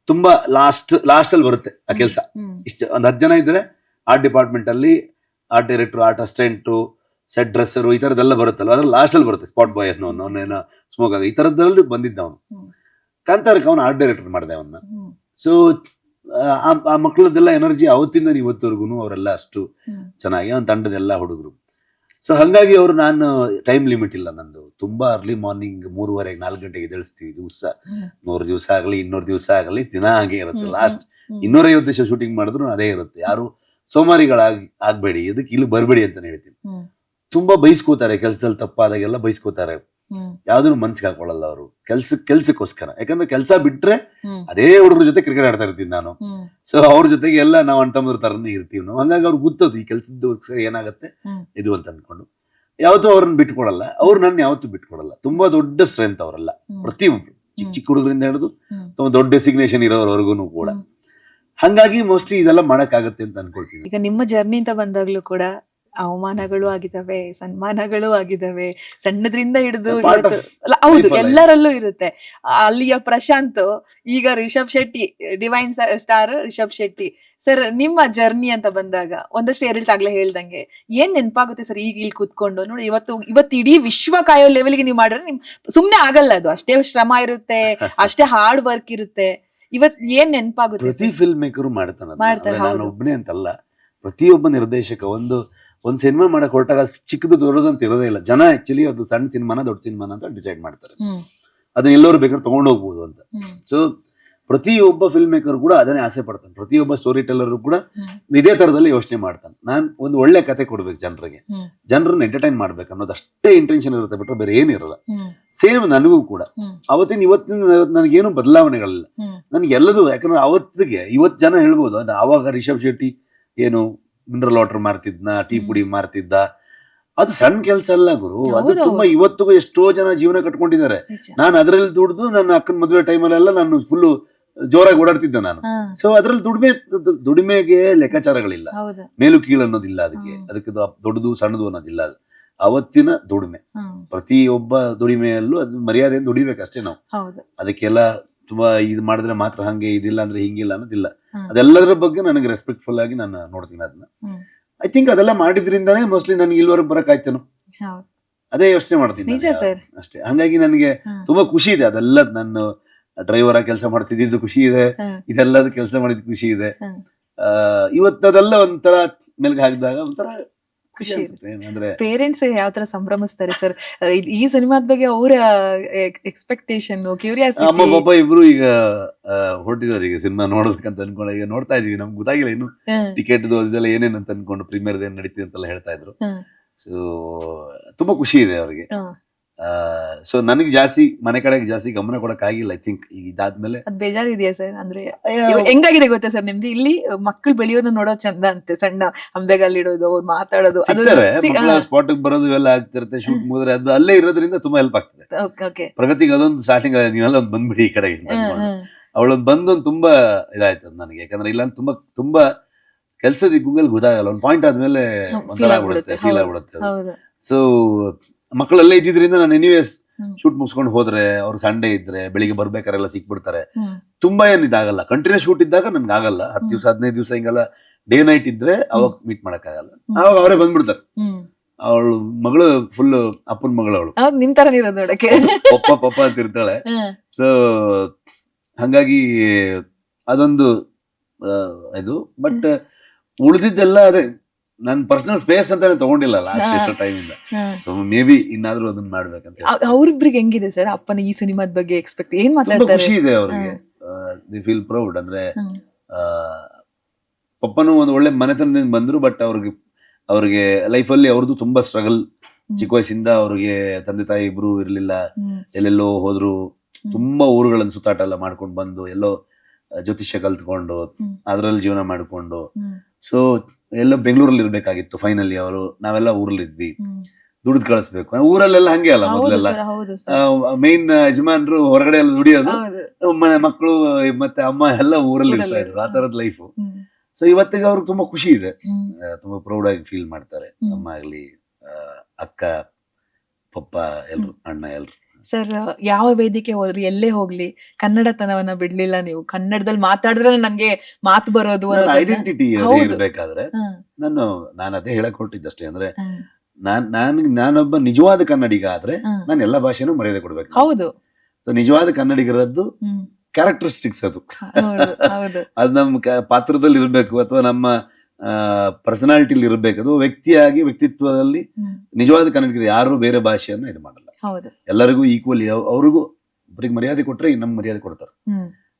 B: ತುಂಬಾ ಲಾಸ್ಟ್ ಲಾಸ್ಟ್ ಅಲ್ಲಿ ಬರುತ್ತೆ ಆ ಕೆಲಸ. ಇಷ್ಟ ಒಂದ್ ಹತ್ತು ಜನ ಇದ್ರೆ ಆರ್ಟ್ ಡಿಪಾರ್ಟ್ಮೆಂಟ್ ಅಲ್ಲಿ art director art assistant set dresser ಈ ತರದೆಲ್ಲ ಬರುತ್ತಲ್ಲ ಅದ್ರ ಲಾಸ್ಟ್ ಅಲ್ಲಿ ಬರುತ್ತೆ ಸ್ಪಾಟ್ ಬಾಯ್ ಅನ್ನೋ ಅವನೇನ ಸ್ಮೋಕ್ ಆಗ ಈ ತರದ್ರಲ್ಲಿ ಬಂದಿದ್ದ ಅವನು. ಕಾಂತಾರಕ್ಕೆ ಅವನು ಆರ್ಟ್ ಡೈರೆಕ್ಟರ್ ಮಾಡಿದೆ ಅವನ್ನ. ಸೊ ಆ ಮಕ್ಕಳದೆಲ್ಲ ಎನರ್ಜಿ ಅವತ್ತಿಂದ ಇವತ್ತವರೆಗೂ ಅವರೆಲ್ಲ ಅಷ್ಟು. ಚೆನ್ನಾಗಿ ಅವ್ನ ತಂಡದೆಲ್ಲ ಹುಡುಗರು ಸೊ ಹಂಗಾಗಿ ಅವರು ನಾನು ಟೈಮ್ ಲಿಮಿಟ್ ಇಲ್ಲ ನಂದು ತುಂಬಾ ಅರ್ಲಿ ಮಾರ್ನಿಂಗ್ ಮೂರುವರೆಗೆ ನಾಲ್ಕು ಗಂಟೆಗೆ ಎದ್ದೇಳಿಸ್ತೀವಿ ದಿವಸ. ನೂರು ದಿವಸ ಆಗಲಿ ಇನ್ನೂರು ದಿವಸ ಆಗಲಿ ದಿನ ಹಾಗೆ ಇರುತ್ತೆ. ಲಾಸ್ಟ್. ಇನ್ನೂರೈವತ್ತು ದಿವಸ ಶೂಟಿಂಗ್ ಮಾಡಿದ್ರು ಅದೇ ಇರುತ್ತೆ ಯಾರು ಸೋಮಾರಿಗಳಾಗಿ ಆಗ್ಬೇಡಿ ಇದಕ್ಕೆ ಇಲ್ಲಿ ಬರಬೇಡಿ ಅಂತ ಹೇಳ್ತೀನಿ ತುಂಬಾ ಬೈಸ್ಕೋತಾರೆ ಕೆಲಸದಲ್ಲಿ ತಪ್ಪಾದಾಗೆಲ್ಲ ಬೈಸ್ಕೋತಾರೆ. ಯಾವ್ದನ್ನು ಮನ್ಸಿಗೆ ಹಾಕೊಳ್ಳಲ್ಲ ಅವರು. ಕೆಲ್ಸ ಕೆಲ್ಸಕ್ಕೋಸ್ಕರ. ಯಾಕಂದ್ರೆ ಕೆಲಸ ಬಿಟ್ರೆ ಅದೇ ಹುಡುಗರ ಜೊತೆ ಕ್ರಿಕೆಟ್ ಆಡ್ತಾ ಇರ್ತೀನಿ ನಾನು. ಸೊ ಅವ್ರ ಜೊತೆಗೆ ಎಲ್ಲ ನಾವು ಅಣ್ತಮ್ಮದ್ರ ತರನೇ ಇರ್ತೀವಿ ನಾವು. ಹಂಗಾಗಿ ಅವ್ರಿಗೆ ಗೊತ್ತದು ಈ ಕೆಲ್ಸದ ಏನಾಗುತ್ತೆ. ಇದು ಅಂತ ಅನ್ಕೊಂಡು. ಯಾವತ್ತೂ ಅವ್ರನ್ನ ಬಿಟ್ಕೊಡಲ್ಲ. ಅವ್ರು ನನ್ನ ಯಾವತ್ತೂ ಬಿಟ್ಕೊಡಲ್ಲ. ತುಂಬಾ ದೊಡ್ಡ ಸ್ಟ್ರೆಂತ್ ಅವರೆಲ್ಲ.
A: ಪ್ರತಿ
B: ಪ್ರತಿಯೊಬ್ರು. ಚಿಕ್ಕ ಚಿಕ್ಕ ಹುಡುಗರಿಂದ ಹಿಡಿದು ತುಂಬಾ ದೊಡ್ಡ ಡೆಸಿಗ್ನೇಷನ್ ಇರೋವರೆಗೂ ಕೂಡ. ಹಂಗಾಗಿ ಮೋಸ್ಟ್ಲಿ ಇದೆಲ್ಲ ಮಾಡಕ್ಕಾಗತ್ತೆ ಅಂತ ಅನ್ಕೊಳ್ತೀನಿ.
A: ಈಗ ನಿಮ್ಮ ಜರ್ನಿ ಅಂತ ಬಂದಾಗ್ಲೂ ಕೂಡ ಅವಮಾನಗಳು ಆಗಿದಾವೆ ಸನ್ಮಾನಗಳು ಆಗಿದಾವೆ ಸಣ್ಣದ್ರಿಂದ ಹಿಡಿದು
B: Part of
A: ಇವತ್ತು- ಅಲ್ಲ, ಹೌದು
B: life
A: ಎಲ್ಲರಲ್ಲೂ ಇರುತ್ತೆ. ಅಲ್ಲಿಯ ಪ್ರಶಾಂತ್ ಈಗ Rishab Shetty divine star Rishab Shetty. Sir ನಿಮ್ಮ ಜರ್ನಿ ಅಂತ ಬಂದಾಗ ಒಂದಷ್ಟು ಎರಡು ಆಗ್ಲೇ ಹೇಳ್ದಂಗೆ ಏನ್ ನೆನಪಾಗುತ್ತೆ ಸರ್ ಈಗ ಇಲ್ಲಿ ಕುತ್ಕೊಂಡು? ನೋಡಿ ಇವತ್ತು ಇವತ್ತು ಇಡೀ ವಿಶ್ವ ಕಾಯೋ ಲೆವೆಲ್ಗೆ ನೀವು ಮಾಡಿದ್ರೆ ನಿಮ್ ಸುಮ್ನೆ ಆಗಲ್ಲ ಅದು. ಅಷ್ಟೇ ಶ್ರಮ ಇರುತ್ತೆ ಅಷ್ಟೇ ಹಾರ್ಡ್ ವರ್ಕ್ ಇರುತ್ತೆ. ಇವತ್ ಏನ್ ನೆನಪಾಗುತ್ತೆ
B: ಪ್ರತಿ ಫಿಲ್ಮ್ ಮೇಕರು ಮಾಡ್ತಾನೆ
A: ಮಾಡ್ತಾರೆ,
B: ನಾನು
A: ಹೌದು.
B: ಒಬ್ಬನೇ ಅಂತಲ್ಲ ಪ್ರತಿಯೊಬ್ಬ ನಿರ್ದೇಶಕ ಒಂದು ಒಂದ್ ಸಿನಿಮಾ ಮಾಡಕ್ ಹೊರಟಾಗ ಚಿಕ್ಕದು ದೊಡ್ಡದು ಅಂತ ಇರೋದೇ ಇಲ್ಲ. ಜನ ಆಕ್ಚುಲಿ ಅದು ಸಣ್ಣ ಸಿನಿಮಾನ ದೊಡ್ಡ ಸಿನಿಮಾನ ಅಂತ ಡಿಸೈಡ್ ಮಾಡ್ತಾರೆ. ಅದನ್ನ ಎಲ್ಲರೂ ಬೇಕಾದ್ರೆ ತಗೊಂಡು ಹೋಗ್ಬೋದು ಅಂತ. ಸೊ ಪ್ರತಿಯೊಬ್ಬ ಫಿಲ್ಮ್ ಮೇಕರ್ ಕೂಡ ಅದನ್ನೇ ಆಸೆ ಪಡ್ತಾನೆ. ಪ್ರತಿಯೊಬ್ಬ ಸ್ಟೋರಿ ಟೆಲ್ಲರ್ ಕೂಡ ಇದೇ ತರದಲ್ಲಿ ಯೋಚನೆ ಮಾಡ್ತಾನೆ. ನಾನು ಒಂದು ಒಳ್ಳೆ ಕತೆ ಕೊಡ್ಬೇಕು ಜನರಿಗೆ. ಜನರನ್ನ ಎಂಟರ್ಟೈನ್ ಮಾಡ್ಬೇಕು ಅನ್ನೋದು ಅಷ್ಟೇ ಇಂಟೆನ್ಷನ್ ಇರುತ್ತೆ ಬಿಟ್ರೆ ಬೇರೆ ಏನಿರಲ್ಲ ಸೇಮ್ ನನಗೂ ಕೂಡ. ಅವತ್ತಿನ ಇವತ್ತಿನ ನನಗೇನು ಬದಲಾವಣೆಗಳಿಲ್ಲ. ನನಗೆ ಎಲ್ಲದು ಯಾಕಂದ್ರೆ ಅವತ್ತಿಗೆ ಇವತ್ತು ಜನ ಹೇಳ್ಬೋದು ಅದು ಆವಾಗ ರಿಷಬ್ ಶೆಟ್ಟಿ ಏನು ಮಿನರಲ್ ವಾಟರ್ ಮಾರ್ತಿದ್ನ ಟೀ ಪುಡಿ ಮಾರ್ತಿದ್ದ. ಅದು ಸಣ್ಣ ಕೆಲಸ ಅಲ್ಲ ಗುರು. ಅದು ತುಂಬಾ ಇವತ್ತಿಗೂ ಎಷ್ಟೋ ಜನ ಜೀವನ ಕಟ್ಕೊಂಡಿದ್ದಾರೆ. ನಾನು ಅದರಲ್ಲಿ ದುಡ್ದು ನನ್ನ ಅಕ್ಕನ ಮದುವೆ ಟೈಮಲ್ಲೆಲ್ಲ ನಾನು ಫುಲ್ಲು ಜೋರಾಗಿ ಓಡಾಡ್ತಿದ್ದೆ ನಾನು. ಸೊ ಅದ್ರಲ್ಲಿ ದುಡಿಮೆ ದುಡಿಮೆಗೆ ಲೆಕ್ಕಾಚಾರಗಳಿಲ್ಲ. ಮೇಲು ಕೀಳು ಅನ್ನೋದಿಲ್ಲ ಅದಕ್ಕೆ. ಅದಕ್ಕೆ ದೊಡ್ಡದು ಸಣ್ಣದು ಅನ್ನೋದಿಲ್ಲ ಅದು. ಅವತ್ತಿನ ದುಡಿಮೆ. ಪ್ರತಿಯೊಬ್ಬ ದುಡಿಮೆಯಲ್ಲೂ ಅದು ಮರ್ಯಾದೆಯಿಂದ ದುಡಿಬೇಕಷ್ಟೇ ನಾವು. ಅದಕ್ಕೆಲ್ಲ ತುಂಬಾ ಇದು ಮಾಡಿದ್ರೆ ಮಾತ್ರ ಹಂಗೆ ಇದಿಲ್ಲ ಅಂದ್ರೆ ಹಿಂಗಿಲ್ಲ ಅನ್ನೋದಿಲ್ಲ. ಅದೆಲ್ಲದರ ಬಗ್ಗೆ ನನಗೆ ರೆಸ್ಪೆಕ್ಟ್ಫುಲ್ ಆಗಿ ನಾನು ನೋಡ್ತೀನಿ ಅದನ್ನ. ಐ ಥಿಂಕ್ ಅದೆಲ್ಲ ಮಾಡಿದ್ರಿಂದಾನೇ ಮೋಸ್ಟ್ಲಿ ನನಗೆ ಇಲ್ಲಿವರೆಗೆ ಬರಕ್ ಆಯ್ತೇನೋ. ಅದೇ ಯೋಚನೆ ಮಾಡ್ತೀನಿ ಅಷ್ಟೇ. ಹಂಗಾಗಿ ನನಗೆ ತುಂಬಾ ಖುಷಿ ಇದೆ ಅದೆಲ್ಲ ನಾನು ಡ್ರೈವರ್ ಆಗಿ ಕೆಲಸ ಮಾಡ್ತಿದ್ದಿದ್ದು ಖುಷಿ ಇದೆ. ಇದೆಲ್ಲದ ಕೆಲಸ ಮಾಡಿದ ಖುಷಿ ಇದೆ. ಇವತ್ತದೆಲ್ಲ ಒಂಥರ ಮೇಲ್ಗೆ ಹಾಕಿದಾಗ ಒಂಥರ ಖುಷಿ
A: ಪೇರೆಂಟ್ಸ್ ಯಾವ ತರ ಸಂಭ್ರಮಿಸ್ತಾರೆ ಸರ್? ಈ ಸಿನಿಮಾದ ಬಗ್ಗೆ ಅವರ ಎಕ್ಸ್ಪೆಕ್ಟೇಷನ್
B: ಅಮ್ಮ
A: ಕ್ಯೂರಿಯಾಸಿಟಿ
B: ಪಾಪ ಇಬ್ರು ಈಗ ಹೊರಟಿದ್ದಾರೆ ಈಗ ಸಿನಿಮಾ ನೋಡ್ಬೇಕಂತ ಅನ್ಕೊಂಡು ಈಗ ನೋಡ್ತಾ ಇದೀವಿ. ನಮ್ಗೆ ಗೊತ್ತಾಗಿಲ್ಲ ಇನ್ನು ಟಿಕೆಟ್ ಅದೆಲ್ಲ ಏನೇನು ಅಂತ ಅನ್ಕೊಂಡು ಪ್ರೀಮಿಯರ್ ಏನ್ ನಡೀತಿದೆ ಅಂತೆಲ್ಲ ಹೇಳ್ತಾ ಇದ್ರು. ಸೊ ತುಂಬಾ ಖುಷಿ ಇದೆ ಅವ್ರಿಗೆ. ಸೊ ನನಗೆ ಜಾಸ್ತಿ ಮನೆ ಕಡೆಗೆ ಜಾಸ್ತಿ ಗಮನ ಕೊಡಕ್ ಆಗಿಲ್ಲ ಐ ಥಿಂಕ್ ಈಗ ಇದಾದ್ಮೇಲೆ
A: ಅದ್ ಬೇಜಾರಿದೆಯಾ ಸರ್? ಅಂದ್ರೆ ಇವ್- ಹೆಂಗಾಗಿದೆ ಗೊತ್ತಾ ಸರ್ ನಿಮ್ದು? ಇಲ್ಲಿ ಮಕ್ಕಳು ಬೆಳೆಯೋದು ನೋಡೋ ಚಂದ ಅಂತೆ ಸಣ್ಣ ಅಂಬೆಗಲ್ಲಿ ಇಡೋದು ಅವ್ರು ಮಾತಾಡೋದು ಅದು
B: ಸಿಗ್ತಾರೆ.
A: ಸಿಗ್-
B: ಮಕ್ಕಳ ಸ್ಪಾಟ್ ಬರೋದು ಇವೆಲ್ಲ ಆಗ್ತಿರುತ್ತೆ ಶೂಟ್ ಮುಗಿದ್ರೆ ಅದು ಅಲ್ಲೇ ಇರೋದ್ರಿಂದ ತುಂಬಾ ಹೆಲ್ಪ್ ಆಗ್ತದೆ.
A: Okay okay.
B: ಪ್ರಗತಿಗೆ ಅದೊಂದು ಸ್ಟಾರ್ಟಿಂಗ್ ನೀವೆಲ್ಲ ಒಂದು ಬಂದ್ಬಿಡಿ ಈ ಕಡೆಗೆ. ಅಂತ. ಅವಳೊಂದು ಬಂದೊಂದು ತುಂಬಾ ಇದಾಯ್ತು ಅದು ನನಗೆ. ಯಾಕಂದ್ರೆ ಇಲ್ಲ ತುಂಬಾ ತುಂಬಾ ಕೆಲ್ಸದ ಗುಂಗಲ್ ಗೊತ್ತಾಗಲ್ಲ. ಒಂದು ಪಾಯಿಂಟ್ ಆದ್ಮೇಲೆ
A: ಹ್ಮ್,
B: ಒಂಥರ
A: feel
B: ಆಗ್ಬಿಡುತ್ತೆ.
A: ಆಗ್ಬಿಡುತ್ತೆ,
B: ಫೀಲ್
A: ಹೌದು.
B: ಆಗ್ಬಿಡುತ್ತೆ
A: ಹೌದು.
B: ಸೊ ಮಕ್ಕಳೆಲ್ಲ ಇದ್ದಿದ್ರಿಂದ ನಾನು ಎನಿವೇಸ್ ಶೂಟ್ ಮುಗಿಸ್ಕೊಂಡು ಹೋದ್ರೆ ಅವ್ರು ಸಂಡೇ ಇದ್ರೆ ಬೆಳಿಗ್ಗೆ ಬರ್ಬೇಕಾರೆಲ್ಲ ಸಿಕ್ಬಿಡ್ತಾರೆ. ತುಂಬಾ ಏನ್ ಇದಾಗಲ್ಲ. ಕಂಟಿನ್ಯೂಸ್ ಶೂಟ್ ಇದ್ದಾಗ ನನ್ಗೆ ಆಗಲ್ಲ. ಹತ್ತು. ದಿವಸ ಹದಿನೈದು ದಿವಸ ಹಿಂಗೆಲ್ಲ ಡೇ ನೈಟ್ ಇದ್ರೆ ಅವಾಗ ಮೀಟ್ ಆಗಲ್ಲ
A: ಹ್ಮ್.
B: ಅವಾಗ ಅವರೇ ಬಂದ್ಬಿಡ್ತಾರೆ. ಅವಳು ಮಗಳು ಫುಲ್ ಅಪ್ಪನ ಮಗಳು ಅವಳು.
A: ನಿಮ್ ತರ ನೋಡಕ್ಕೆ.
B: ಪಪ್ಪ ಪಪ್ಪ ಅಂತ ಇರ್ತಾಳೆ. ಸೊ ಹಂಗಾಗಿ ಅದೊಂದು ಇದು. ಬಟ್ ಉಳಿದಿದ್ದೆಲ್ಲ ಅದೇ ನನ್ ಪರ್ಸನಲ್ ಸ್ಪೇಸ್ ಅಂತಾನೆ ತಗೊಂಡಿಲ್ಲ ಲಾಸ್ಟ್ ಎಷ್ಟು ಟೈಮ್ ಇಂದ. ಸೊ ಮೇ ಬಿ ಇನ್ನಾದ್ರೂ ಅದನ್ನ ಮಾಡ್ಬೇಕಂತ
A: ಅವ್ರಿಬ್ರಿಗೆ ಹೆಂಗಿದೆ ಸರ್? ಅಪ್ಪನ ಈ ಸಿನಿಮಾದ ಬಗ್ಗೆ ಎಕ್ಸ್ಪೆಕ್ಟ್ ಏನ್ ಮಾತಾಡ್ತಾರೆ?
B: ಖುಷಿ ಇದೆ ಅವ್ರಿಗೆ. ದಿ ಫೀಲ್ ಪ್ರೌಡ್ ಅಂದ್ರೆ ಪಪ್ಪನು ಒಂದು ಒಳ್ಳೆ ಮನೆತನದಿಂದ ಬಂದ್ರು ಬಟ್ ಅವ್ರಿಗೆ ಅವ್ರಿಗೆ ಲೈಫಲ್ಲಿ ಅವ್ರದ್ದು ತುಂಬಾ ಸ್ಟ್ರಗಲ್ ಚಿಕ್ಕ ವಯಸ್ಸಿಂದ ಅವ್ರಿಗೆ ತಂದೆ ತಾಯಿ ಇಬ್ರು ಇರ್ಲಿಲ್ಲ. ಎಲ್ಲೆಲ್ಲೋ ಹೋದ್ರು. ತುಂಬಾ ಊರುಗಳನ್ನು ಸುತ್ತಾಟ ಎಲ್ಲ ಮಾಡ್ಕೊಂಡು ಬಂದು ಎಲ್ಲೋ ಜ್ಯೋತಿಷ್ಯ ಕಲ್ತ್ಕೊಂಡು. ಅದ್ರಲ್ಲಿ ಜೀವನ ಮಾಡಿಕೊಂಡು. ಸೊ ಎಲ್ಲ ಬೆಂಗಳೂರಲ್ಲಿ ಇರ್ಬೇಕಾಗಿತ್ತು ಫೈನಲಿ ಅವರು. ನಾವೆಲ್ಲ ಊರಲ್ಲಿ ಇದ್ವಿ ದುಡಿದು ಕಳಿಸ್ಬೇಕು. ಊರಲ್ಲೆಲ್ಲ ಹಂಗೆ ಅಲ್ಲ ಮೊದಲೆಲ್ಲ. ಮೈನ್ ಯಜಮಾನ್ರು ಹೊರಗಡೆ ಎಲ್ಲ ದುಡಿಯೋದು ಮನೆ ಮಕ್ಕಳು ಮತ್ತೆ ಅಮ್ಮ ಎಲ್ಲ ಊರಲ್ಲಿ ಇರ್ತಾ ಇದ್ರು ಆ ತರದ ಲೈಫ್. ಸೊ ಇವತ್ತಿಗೆ ಅವ್ರಿಗೆ ತುಂಬಾ ಖುಷಿ ಇದೆ. ತುಂಬಾ ಪ್ರೌಡ್ ಆಗಿ ಫೀಲ್ ಮಾಡ್ತಾರೆ. ಅಮ್ಮ ಆಗ್ಲಿ ಅಕ್ಕ ಪಪ್ಪ ಎಲ್ರು ಅಣ್ಣ ಎಲ್ರು.
A: ಸರ್ ಯಾವ ವೇದಿಕೆ ಹೋದ್ರಿ ಎಲ್ಲೇ ಹೋಗ್ಲಿ ಕನ್ನಡತನವನ್ನ ಬಿಡ್ಲಿಲ್ಲ ನೀವು. ಕನ್ನಡದಲ್ಲಿ ಮಾತಾಡಿದ್ರೆ ನಂಗೆ ಮಾತು ಬರೋದು
B: ಐಡೆಂಟಿಟಿ ಇರಬೇಕಾದ್ರೆ ನಾನು ನಾನು ಅದೇ ಹೇಳಕ್ ಹೊರಟಿದ್ದಷ್ಟೇ ಅಂದ್ರೆ. ನಾನ್ ನಾನ್ ನಾನೊಬ್ಬ ನಿಜವಾದ ಕನ್ನಡಿಗ ಆದ್ರೆ ನಾನು ಎಲ್ಲಾ ಭಾಷೆನೂ ಮರ್ಯಾದೆ ಕೊಡ್ಬೇಕು.
A: ಹೌದು.
B: ಸೊ ನಿಜವಾದ ಕನ್ನಡಿಗರದ್ದು. ಕ್ಯಾರೆಕ್ಟರಿಸ್ಟಿಕ್ಸ್ ಅದು. ಅದು ನಮ್ಮ ಪಾತ್ರದಲ್ಲಿ ಇರಬೇಕು ಅಥವಾ ನಮ್ಮ ಪರ್ಸನಾಲಿಟಿಲಿ ಇರಬೇಕು. ಅದು ವ್ಯಕ್ತಿಯಾಗಿ ವ್ಯಕ್ತಿತ್ವದಲ್ಲಿ ನಿಜವಾದ ಕನ್ನಡಿಗರು ಯಾರು ಬೇರೆ ಭಾಷೆಯನ್ನು ಇದು ಮಾಡಲ್ಲ.
A: ಹೌದು.
B: ಎಲ್ಲರಿಗೂ ಈಕ್ವಲ್ ಅವ್ರಿಗೂ ಒಬ್ಬರಿಗೆ ಮರ್ಯಾದೆ ಕೊಟ್ರೆ ಇನ್ನೊಂದು ಮರ್ಯಾದೆ ಕೊಡ್ತಾರೆ.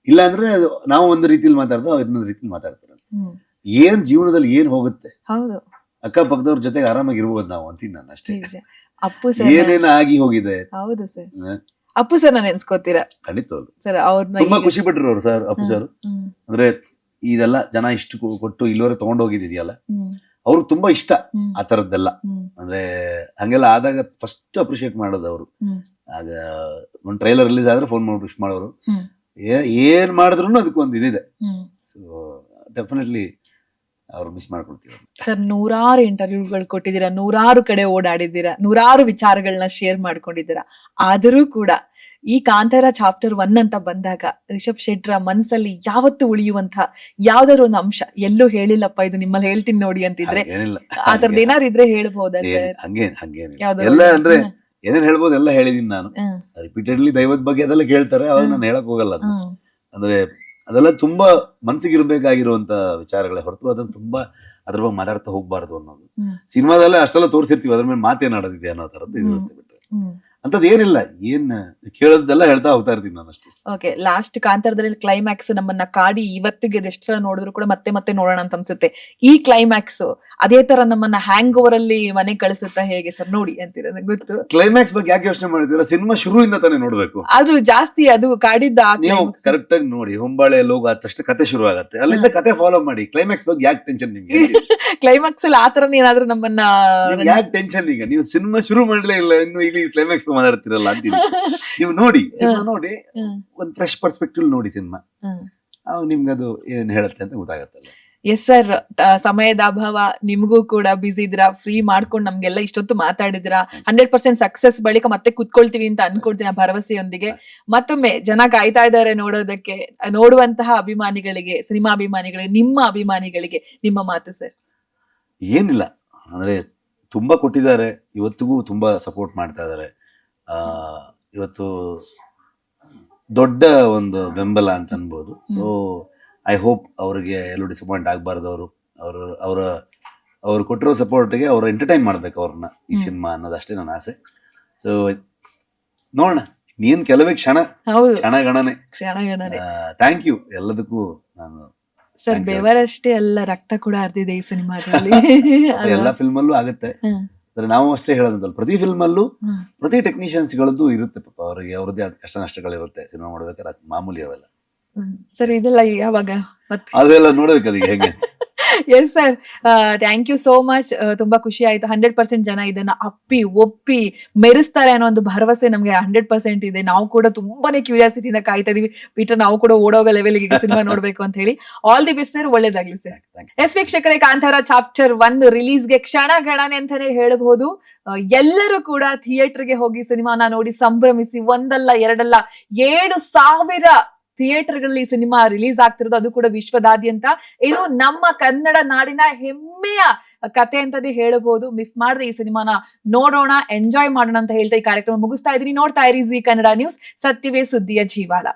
B: ಇಲ್ಲ ಅಂದ್ರೆ ಅದು ನಾವು ಒಂದು ರೀತಿಯಲ್ಲಿ ಮಾತಾಡ್ತಾ ಅವ್ರು ಇನ್ನೊಂದು ರೀತಿಯಲ್ಲಿ ಮಾತಾಡ್ತಾರೆ. ಏನ್ ಜೀವನದಲ್ಲಿ ಏನ್ ಹೋಗುತ್ತೆ?
A: ಹೌದು.
B: ಅಕ್ಕಪಕ್ಕದವ್ರ ಜೊತೆಗೆ ಆರಾಮಾಗಿ ಇರ್ಬೋದು ನಾವು ಅಂತೀನಿ ನಾನು ಅಷ್ಟೇ.
A: ಅಪ್ಪು ಸರ್
B: ಏನೇನ್ ಆಗಿ ಹೋಗಿದೆ?
A: ಹೌದು ಸರ್. ಅಪ್ಪು ಸರ್ ನಾನು ನೆನ್ಸ್ಕೋತೀರಾ?
B: ಖಂಡಿತ
A: ಸರ್ ಅವ್ರನ್ನ
B: ತುಂಬಾ ಖುಷಿ ಪಟ್ಟರು ಅವ್ರು ಸರ್ ಅಪ್ಪು ಸರ್. ಅಂದ್ರೆ ಇದೆಲ್ಲ ಜನ ಇಷ್ಟು ಕೊಟ್ಟು ಇಲ್ಲಿವರೆ ತಗೊಂಡೋಗಿದೆಯಲ್ಲ
A: ಹ್ಮ್.
B: ಅವ್ರಿಗೆ ತುಂಬಾ ಇಷ್ಟ ಆ ತರದ್ದೆಲ್ಲ. ಅಂದ್ರೆ ಹಂಗೆಲ್ಲ ಆದಾಗ ಫಸ್ಟ್ ಅಪ್ರಿಶಿಯೇಟ್ ಮಾಡೋದು ಅವರು. ಆಗ ಒಂದ್ ಟ್ರೈಲರ್ ರಿಲೀಸ್ ಆದ್ರೆ ಫೋನ್ ಮಾಡಿ ವಿಶ್ ಮಾಡೋರು. ಏನ್ ಮಾಡಿದ್ರು ಅದಕ್ಕೆ ಒಂದು ಇದಿದೆ. ಸೊ ಡೆಫಿನೆಟ್ಲಿ ಅವ್ರು ಮಿಸ್ ಮಾಡ್ಕೊಳ್ತೀವಿ
A: ಸರ್ ನೂರಾರು ಇಂಟರ್ವ್ಯೂಗಳು ಕೊಟ್ಟಿದ್ದೀರಾ ನೂರಾರು ಕಡೆ ಓಡಾಡಿದ್ದೀರಾ ನೂರಾರು ವಿಚಾರಗಳನ್ನ ಶೇರ್ ಮಾಡ್ಕೊಂಡಿದ್ದೀರಾ. ಆದರೂ ಕೂಡ ಈ ಕಾಂತಾರ ಚಾಪ್ಟರ್ ಒನ್ ಅಂತ ಬಂದಾಗ ರಿಷಬ್ ಶೆಟ್ರ ಮನಸ್ಸಲ್ಲಿ ಯಾವತ್ತು ಉಳಿಯುವಂತ ಯಾವ್ದಾದ್ರು ಒಂದು ಅಂಶ ಎಲ್ಲೂ ಹೇಳಿಲ್ಲಪ್ಪ ಇದು ನಿಮ್ಮಲ್ಲಿ ಹೇಳ್ತೀನಿ ನೋಡಿ ಅಂತಿದ್ರೆ ಆ ತರದ್ ಏನಾರು ಇದ್ರೆ
B: ಹೇಳ್ಬಹುದಾ
A: ಸರ್
B: ಎಲ್ಲ ಅಂದ್ರೆ
A: ಏನ
B: ಏನೇನ್ ಹೇಳ್ಬೋದು ಎಲ್ಲ ಹೇಳಿದೀನಿ ನಾನು. ರಿಪೀಟೆಡ್ಲಿ ದೈವದ ಬಗ್ಗೆ ಅದೆಲ್ಲ ಕೇಳ್ತಾರೆ ಅವಾಗ. ನಾನು ಹೇಳಕ್ ಹೋಗಲ್ಲ. ಅಂದ್ರೆ ಅದೆಲ್ಲ ತುಂಬಾ ಮನ್ಸಿಗೆ ಇರ್ಬೇಕಾಗಿರುವಂತ ವಿಚಾರಗಳೇ ಹೊರತು ಅದನ್ನ ತುಂಬಾ ಅದ್ರ ಬಗ್ಗೆ ಮಾತಾಡ್ತಾ ಹೋಗ್ಬಾರ್ದು ಅನ್ನೋದು. ಸಿನಿಮಾದಲ್ಲೇ ಅಷ್ಟೆಲ್ಲ ತೋರಿಸಿರ್ತೀವಿ ಅದ್ರ ಮೇಲೆ ಮಾತೇನಾಡೋದಿದೆ ಅನ್ನೋ ತರದ್ದು. ಇರುತ್ತೆ
A: ಹ್ಮ್.
B: ಅಂತದ್ ಏನಿಲ್ಲ ಏನ್ ಕೇಳೋದೆಲ್ಲ ಹೇಳ್ತಾ ಹೋಗ್ತಾ ಇರ್ತೀನಿ ನಾನು ಅಷ್ಟೇ.
A: ಓಕೆ ಲಾಸ್ಟ್ ಕಾಂತಾರದಲ್ಲಿ ಕ್ಲೈಮ್ಯಾಕ್ಸ್ ನಮ್ಮನ್ನ ಕಾಡಿ ಇವತ್ತಿಗೆ ಎಷ್ಟು ಸಲ ನೋಡಿದ್ರು ಕೂಡ ಮತ್ತೆ ಮತ್ತೆ ನೋಡೋಣ ಅಂತ ಅನ್ಸುತ್ತೆ. ಈ ಕ್ಲೈಮ್ಯಾಕ್ಸ್ ಅದೇ ತರ ನಮ್ಮನ್ನ ಹ್ಯಾಂಗ್ ಓವರ್ ಅಲ್ಲಿ ಮನೆ ಕಳಿಸುತ್ತಾ ಹೇಗೆ ಸರ್? ನೋಡಿ ಅಂತೀರ ನಂಗೆ ಗೊತ್ತು.
B: ಕ್ಲೈಮ್ಯಾಕ್ಸ್ ಬಗ್ಗೆ ಯಾಕೆ ಯೋಚನೆ ಮಾಡಿದ್ದೀರಾ? ಸಿನಿಮಾ ಶುರುವಿಂದ ತಾನೇ ನೋಡ್ಬೇಕು.
A: ಆದ್ರೂ ಜಾಸ್ತಿ ಅದು ಕಾಡಿದ್ದ
B: ನೀವು ಕರೆಕ್ಟ್ ಆಗಿ ನೋಡಿ ಹೊಂಬಾಳೆ ಲೋಗ ತಕ್ಷಣ ಕತೆ ಶುರು ಆಗತ್ತೆ ಅಲ್ಲಿಂದ ಕತೆ ಫಾಲೋ ಮಾಡಿ ಕ್ಲೈಮ್ಯಾಕ್ಸ್ ಬಗ್ಗೆ ಯಾಕೆ ಟೆನ್ಷನ್ ನಿಮ್ಗೆ?
A: ಕ್ಲೈಮ್ಯಾಕ್ಸ್ ಅಲ್ಲಿ ಆತರನೇ ಏನಾದ್ರೂ ನಮ್ಮನ್ನ
B: ಯಾಕೆ ಟೆನ್ಷನ್ ಈಗ? ನೀವು ಸಿನಿಮಾ ಶುರು ಮಾಡ್ಲೇ ಇಲ್ಲ ಇನ್ನು ಇಲ್ಲಿ ಕ್ಲೈಮ್ಯಾಕ್ಸ್ ಮಾತಾಡ್ತಿರಲ್ಲ ಅಂತೀನಿ ನೀವು ನೋಡಿ ಸಿನಿಮಾ ನೋಡಿ. ಒಂದ್ ಫ್ರೆಶ್ ಪರ್ಸ್ಪೆಕ್ಟಿವ್ ನೋಡಿ ಸಿನಿಮಾ. ನಿಮ್ಗೆ ಅದು ಏನ್ ಹೇಳುತ್ತೆ ಅಂತ ಗೊತ್ತಾಗತ್ತಲ್ಲ.
A: ಎಸ್ ಸರ್ ಸಮಯದ ಅಭಾವ ನಿಮಗೂ ಕೂಡ ಬಿಸಿ ಇದ್ರ ಫ್ರೀ ಮಾಡ್ಕೊಂಡು ನಮ್ಗೆಲ್ಲ ಇಷ್ಟೊತ್ತು ಮಾತಾಡಿದ್ರ ಹಂಡ್ರೆಡ್ ಪರ್ಸೆಂಟ್ ಸಕ್ಸಸ್ ಬಳಿಕ ಮತ್ತೆ ಕುತ್ಕೊಳ್ತೀವಿ ಅಂತ ಅನ್ಕೊಳ್ತೀನಿ ಆ ಭರವಸೆಯೊಂದಿಗೆ. ಮತ್ತೊಮ್ಮೆ ಜನ ಕಾಯ್ತಾ ಇದ್ದಾರೆ ನೋಡೋದಕ್ಕೆ ನೋಡುವಂತಹ ಅಭಿಮಾನಿಗಳಿಗೆ ಸಿನಿಮಾ ಅಭಿಮಾನಿಗಳಿಗೆ ನಿಮ್ಮ ಅಭಿಮಾನಿಗಳಿಗೆ ನಿಮ್ಮ ಮಾತು ಸರ್
B: ಏನಿಲ್ಲ. ಅಂದ್ರೆ ತುಂಬಾ ಕೊಟ್ಟಿದ್ದಾರೆ. ಇವತ್ತಿಗೂ ತುಂಬಾ ಸಪೋರ್ಟ್ ಮಾಡ್ತಾ ಇದ್ದಾರೆ. ಇವತ್ತು ದೊಡ್ಡ ಒಂದು ಬೆಂಬಲ ಅಂತ ಅನ್ಬೋದು. ಸೊ ಐ ಹೋಪ್ ಅವ್ರಿಗೆ ಎಲ್ಲೂ ಡಿಸಪಾಯಿಂಟ್ ಆಗಬಾರ್ದು ಅವರು. ಅವರು ಅವರ ಅವ್ರು ಕೊಟ್ಟಿರೋ ಸಪೋರ್ಟ್ಗೆ ಅವ್ರು ಎಂಟರ್ಟೈನ್ ಮಾಡ್ಬೇಕು ಅವ್ರನ್ನ ಈ. ಸಿನಿಮಾ ಅನ್ನೋದಷ್ಟೇ ನನ್ನ ಆಸೆ. ಸೊ ನೋಡೋಣ ನೀನ್ ಕೆಲವೇ ಕ್ಷಣ ಕ್ಷಣ ಗಣನೆ
A: ಕ್ಷಣಗಣನೆ.
B: ಥ್ಯಾಂಕ್ ಯು ಎಲ್ಲದಕ್ಕೂ ನಾನು
A: ಸರ್. ಬೆವರಷ್ಟೇ ಎಲ್ಲ ರಕ್ತ ಕೂಡ ಹರಿದಿದೆ ಈ ಸಿನಿಮಾದಲ್ಲಿ.
B: ಎಲ್ಲ ಫಿಲ್ಮಲ್ಲೂ ಆಗುತ್ತೆ. ಆದ್ರೆ ನಾವು ಅಷ್ಟೇ ಹೇಳೋದಂತಲ್ಲ. ಪ್ರತಿ ಫಿಲ್ಮ್ ಅಲ್ಲೂ ಪ್ರತಿ ಟೆಕ್ನಿಷಿಯನ್ಸ್ ಗಳದ್ದು ಇರುತ್ತೆ ಪಾಪ. ಅವರಿಗೆ ಅವ್ರದ್ದೇ ಆದ ಕಷ್ಟ ನಷ್ಟಗಳಿರುತ್ತೆ ಸಿನಿಮಾ ಮಾಡ್ಬೇಕಾದ್ರೆ ಮಾಮೂಲಿ ಅವೆಲ್ಲ.
A: ಸರಿ ಇದೆಲ್ಲ ಯಾವಾಗ?
B: ಅದೆಲ್ಲ ನೋಡ್ಬೇಕು ಅದಕ್ಕೆ ಹೆಂಗೆ
A: yes sir thank you so much ತುಂಬಾ ಖುಷಿ ಆಯ್ತು. ಹಂಡ್ರೆಡ್ ಪರ್ಸೆಂಟ್ ಜನ ಇದನ್ನ ಅಪ್ಪಿ ಒಪ್ಪಿ ಮೆರೆಸ್ತಾರೆ ಅನ್ನೋ ಒಂದು ಭರವಸೆ ನಮ್ಗೆ ಹಂಡ್ರೆಡ್ ಪರ್ಸೆಂಟ್ ಇದೆ. ನಾವು ಕೂಡ ತುಂಬಾನೇ ಕ್ಯೂರಿಯಾಸಿಟಿನ ಕಾಯ್ತಾ ಇದೀವಿ. ಬಿಟ್ರೆ ನಾವು ಕೂಡ ಓಡೋಗೋ ಲೆವೆಲ್ ಈಗ ಸಿನಿಮಾ ನೋಡ್ಬೇಕು ಅಂತ ಹೇಳಿ. ಆಲ್ ದಿ ಬೆಸ್ಟ್ ಸರ್ ಒಳ್ಳೇದಾಗ್ಲಿ ಸರ್ ಎಸ್ ವೀಕ್ಷಕರೇ ಕಾಂತಾರ ಚಾಪ್ಟರ್ ಒನ್ ರಿಲೀಸ್ಗೆ ಕ್ಷಣ ಗಣನೆ ಅಂತಾನೆ ಹೇಳಬಹುದು ಎಲ್ಲರೂ ಕೂಡ ಥಿಯೇಟರ್ಗೆ ಹೋಗಿ ಸಿನಿಮಾನ ನೋಡಿ ಸಂಭ್ರಮಿಸಿ ಒಂದಲ್ಲ ಎರಡಲ್ಲ ಏಳು ಸಾವಿರ ಥಿಯೇಟರ್ಗಳಲ್ಲಿ ಸಿನಿಮಾ ರಿಲೀಸ್ ಆಗ್ತಿರೋದು ಅದು ಕೂಡ ವಿಶ್ವದಾದ್ಯಂತ. ಇದು ನಮ್ಮ ಕನ್ನಡ ನಾಡಿನ ಹೆಮ್ಮೆಯ ಕತೆ ಅಂತಾನೆ ಹೇಳಬಹುದು ಮಿಸ್ ಮಾಡದೆ ಈ ಸಿನಿಮಾನ ನೋಡೋಣ ಎಂಜಾಯ್ ಮಾಡೋಣ ಅಂತ ಹೇಳ್ತಾ ಈ ಕಾರ್ಯಕ್ರಮ ಮುಗಿಸ್ತಾ ಇದೀನಿ ನೋಡ್ತಾ ಇರಿ ಜಿ ಕನ್ನಡ ನ್ಯೂಸ್. ಸತ್ಯವೇ ಸುದ್ದಿಯ ಜೀವಾಳ.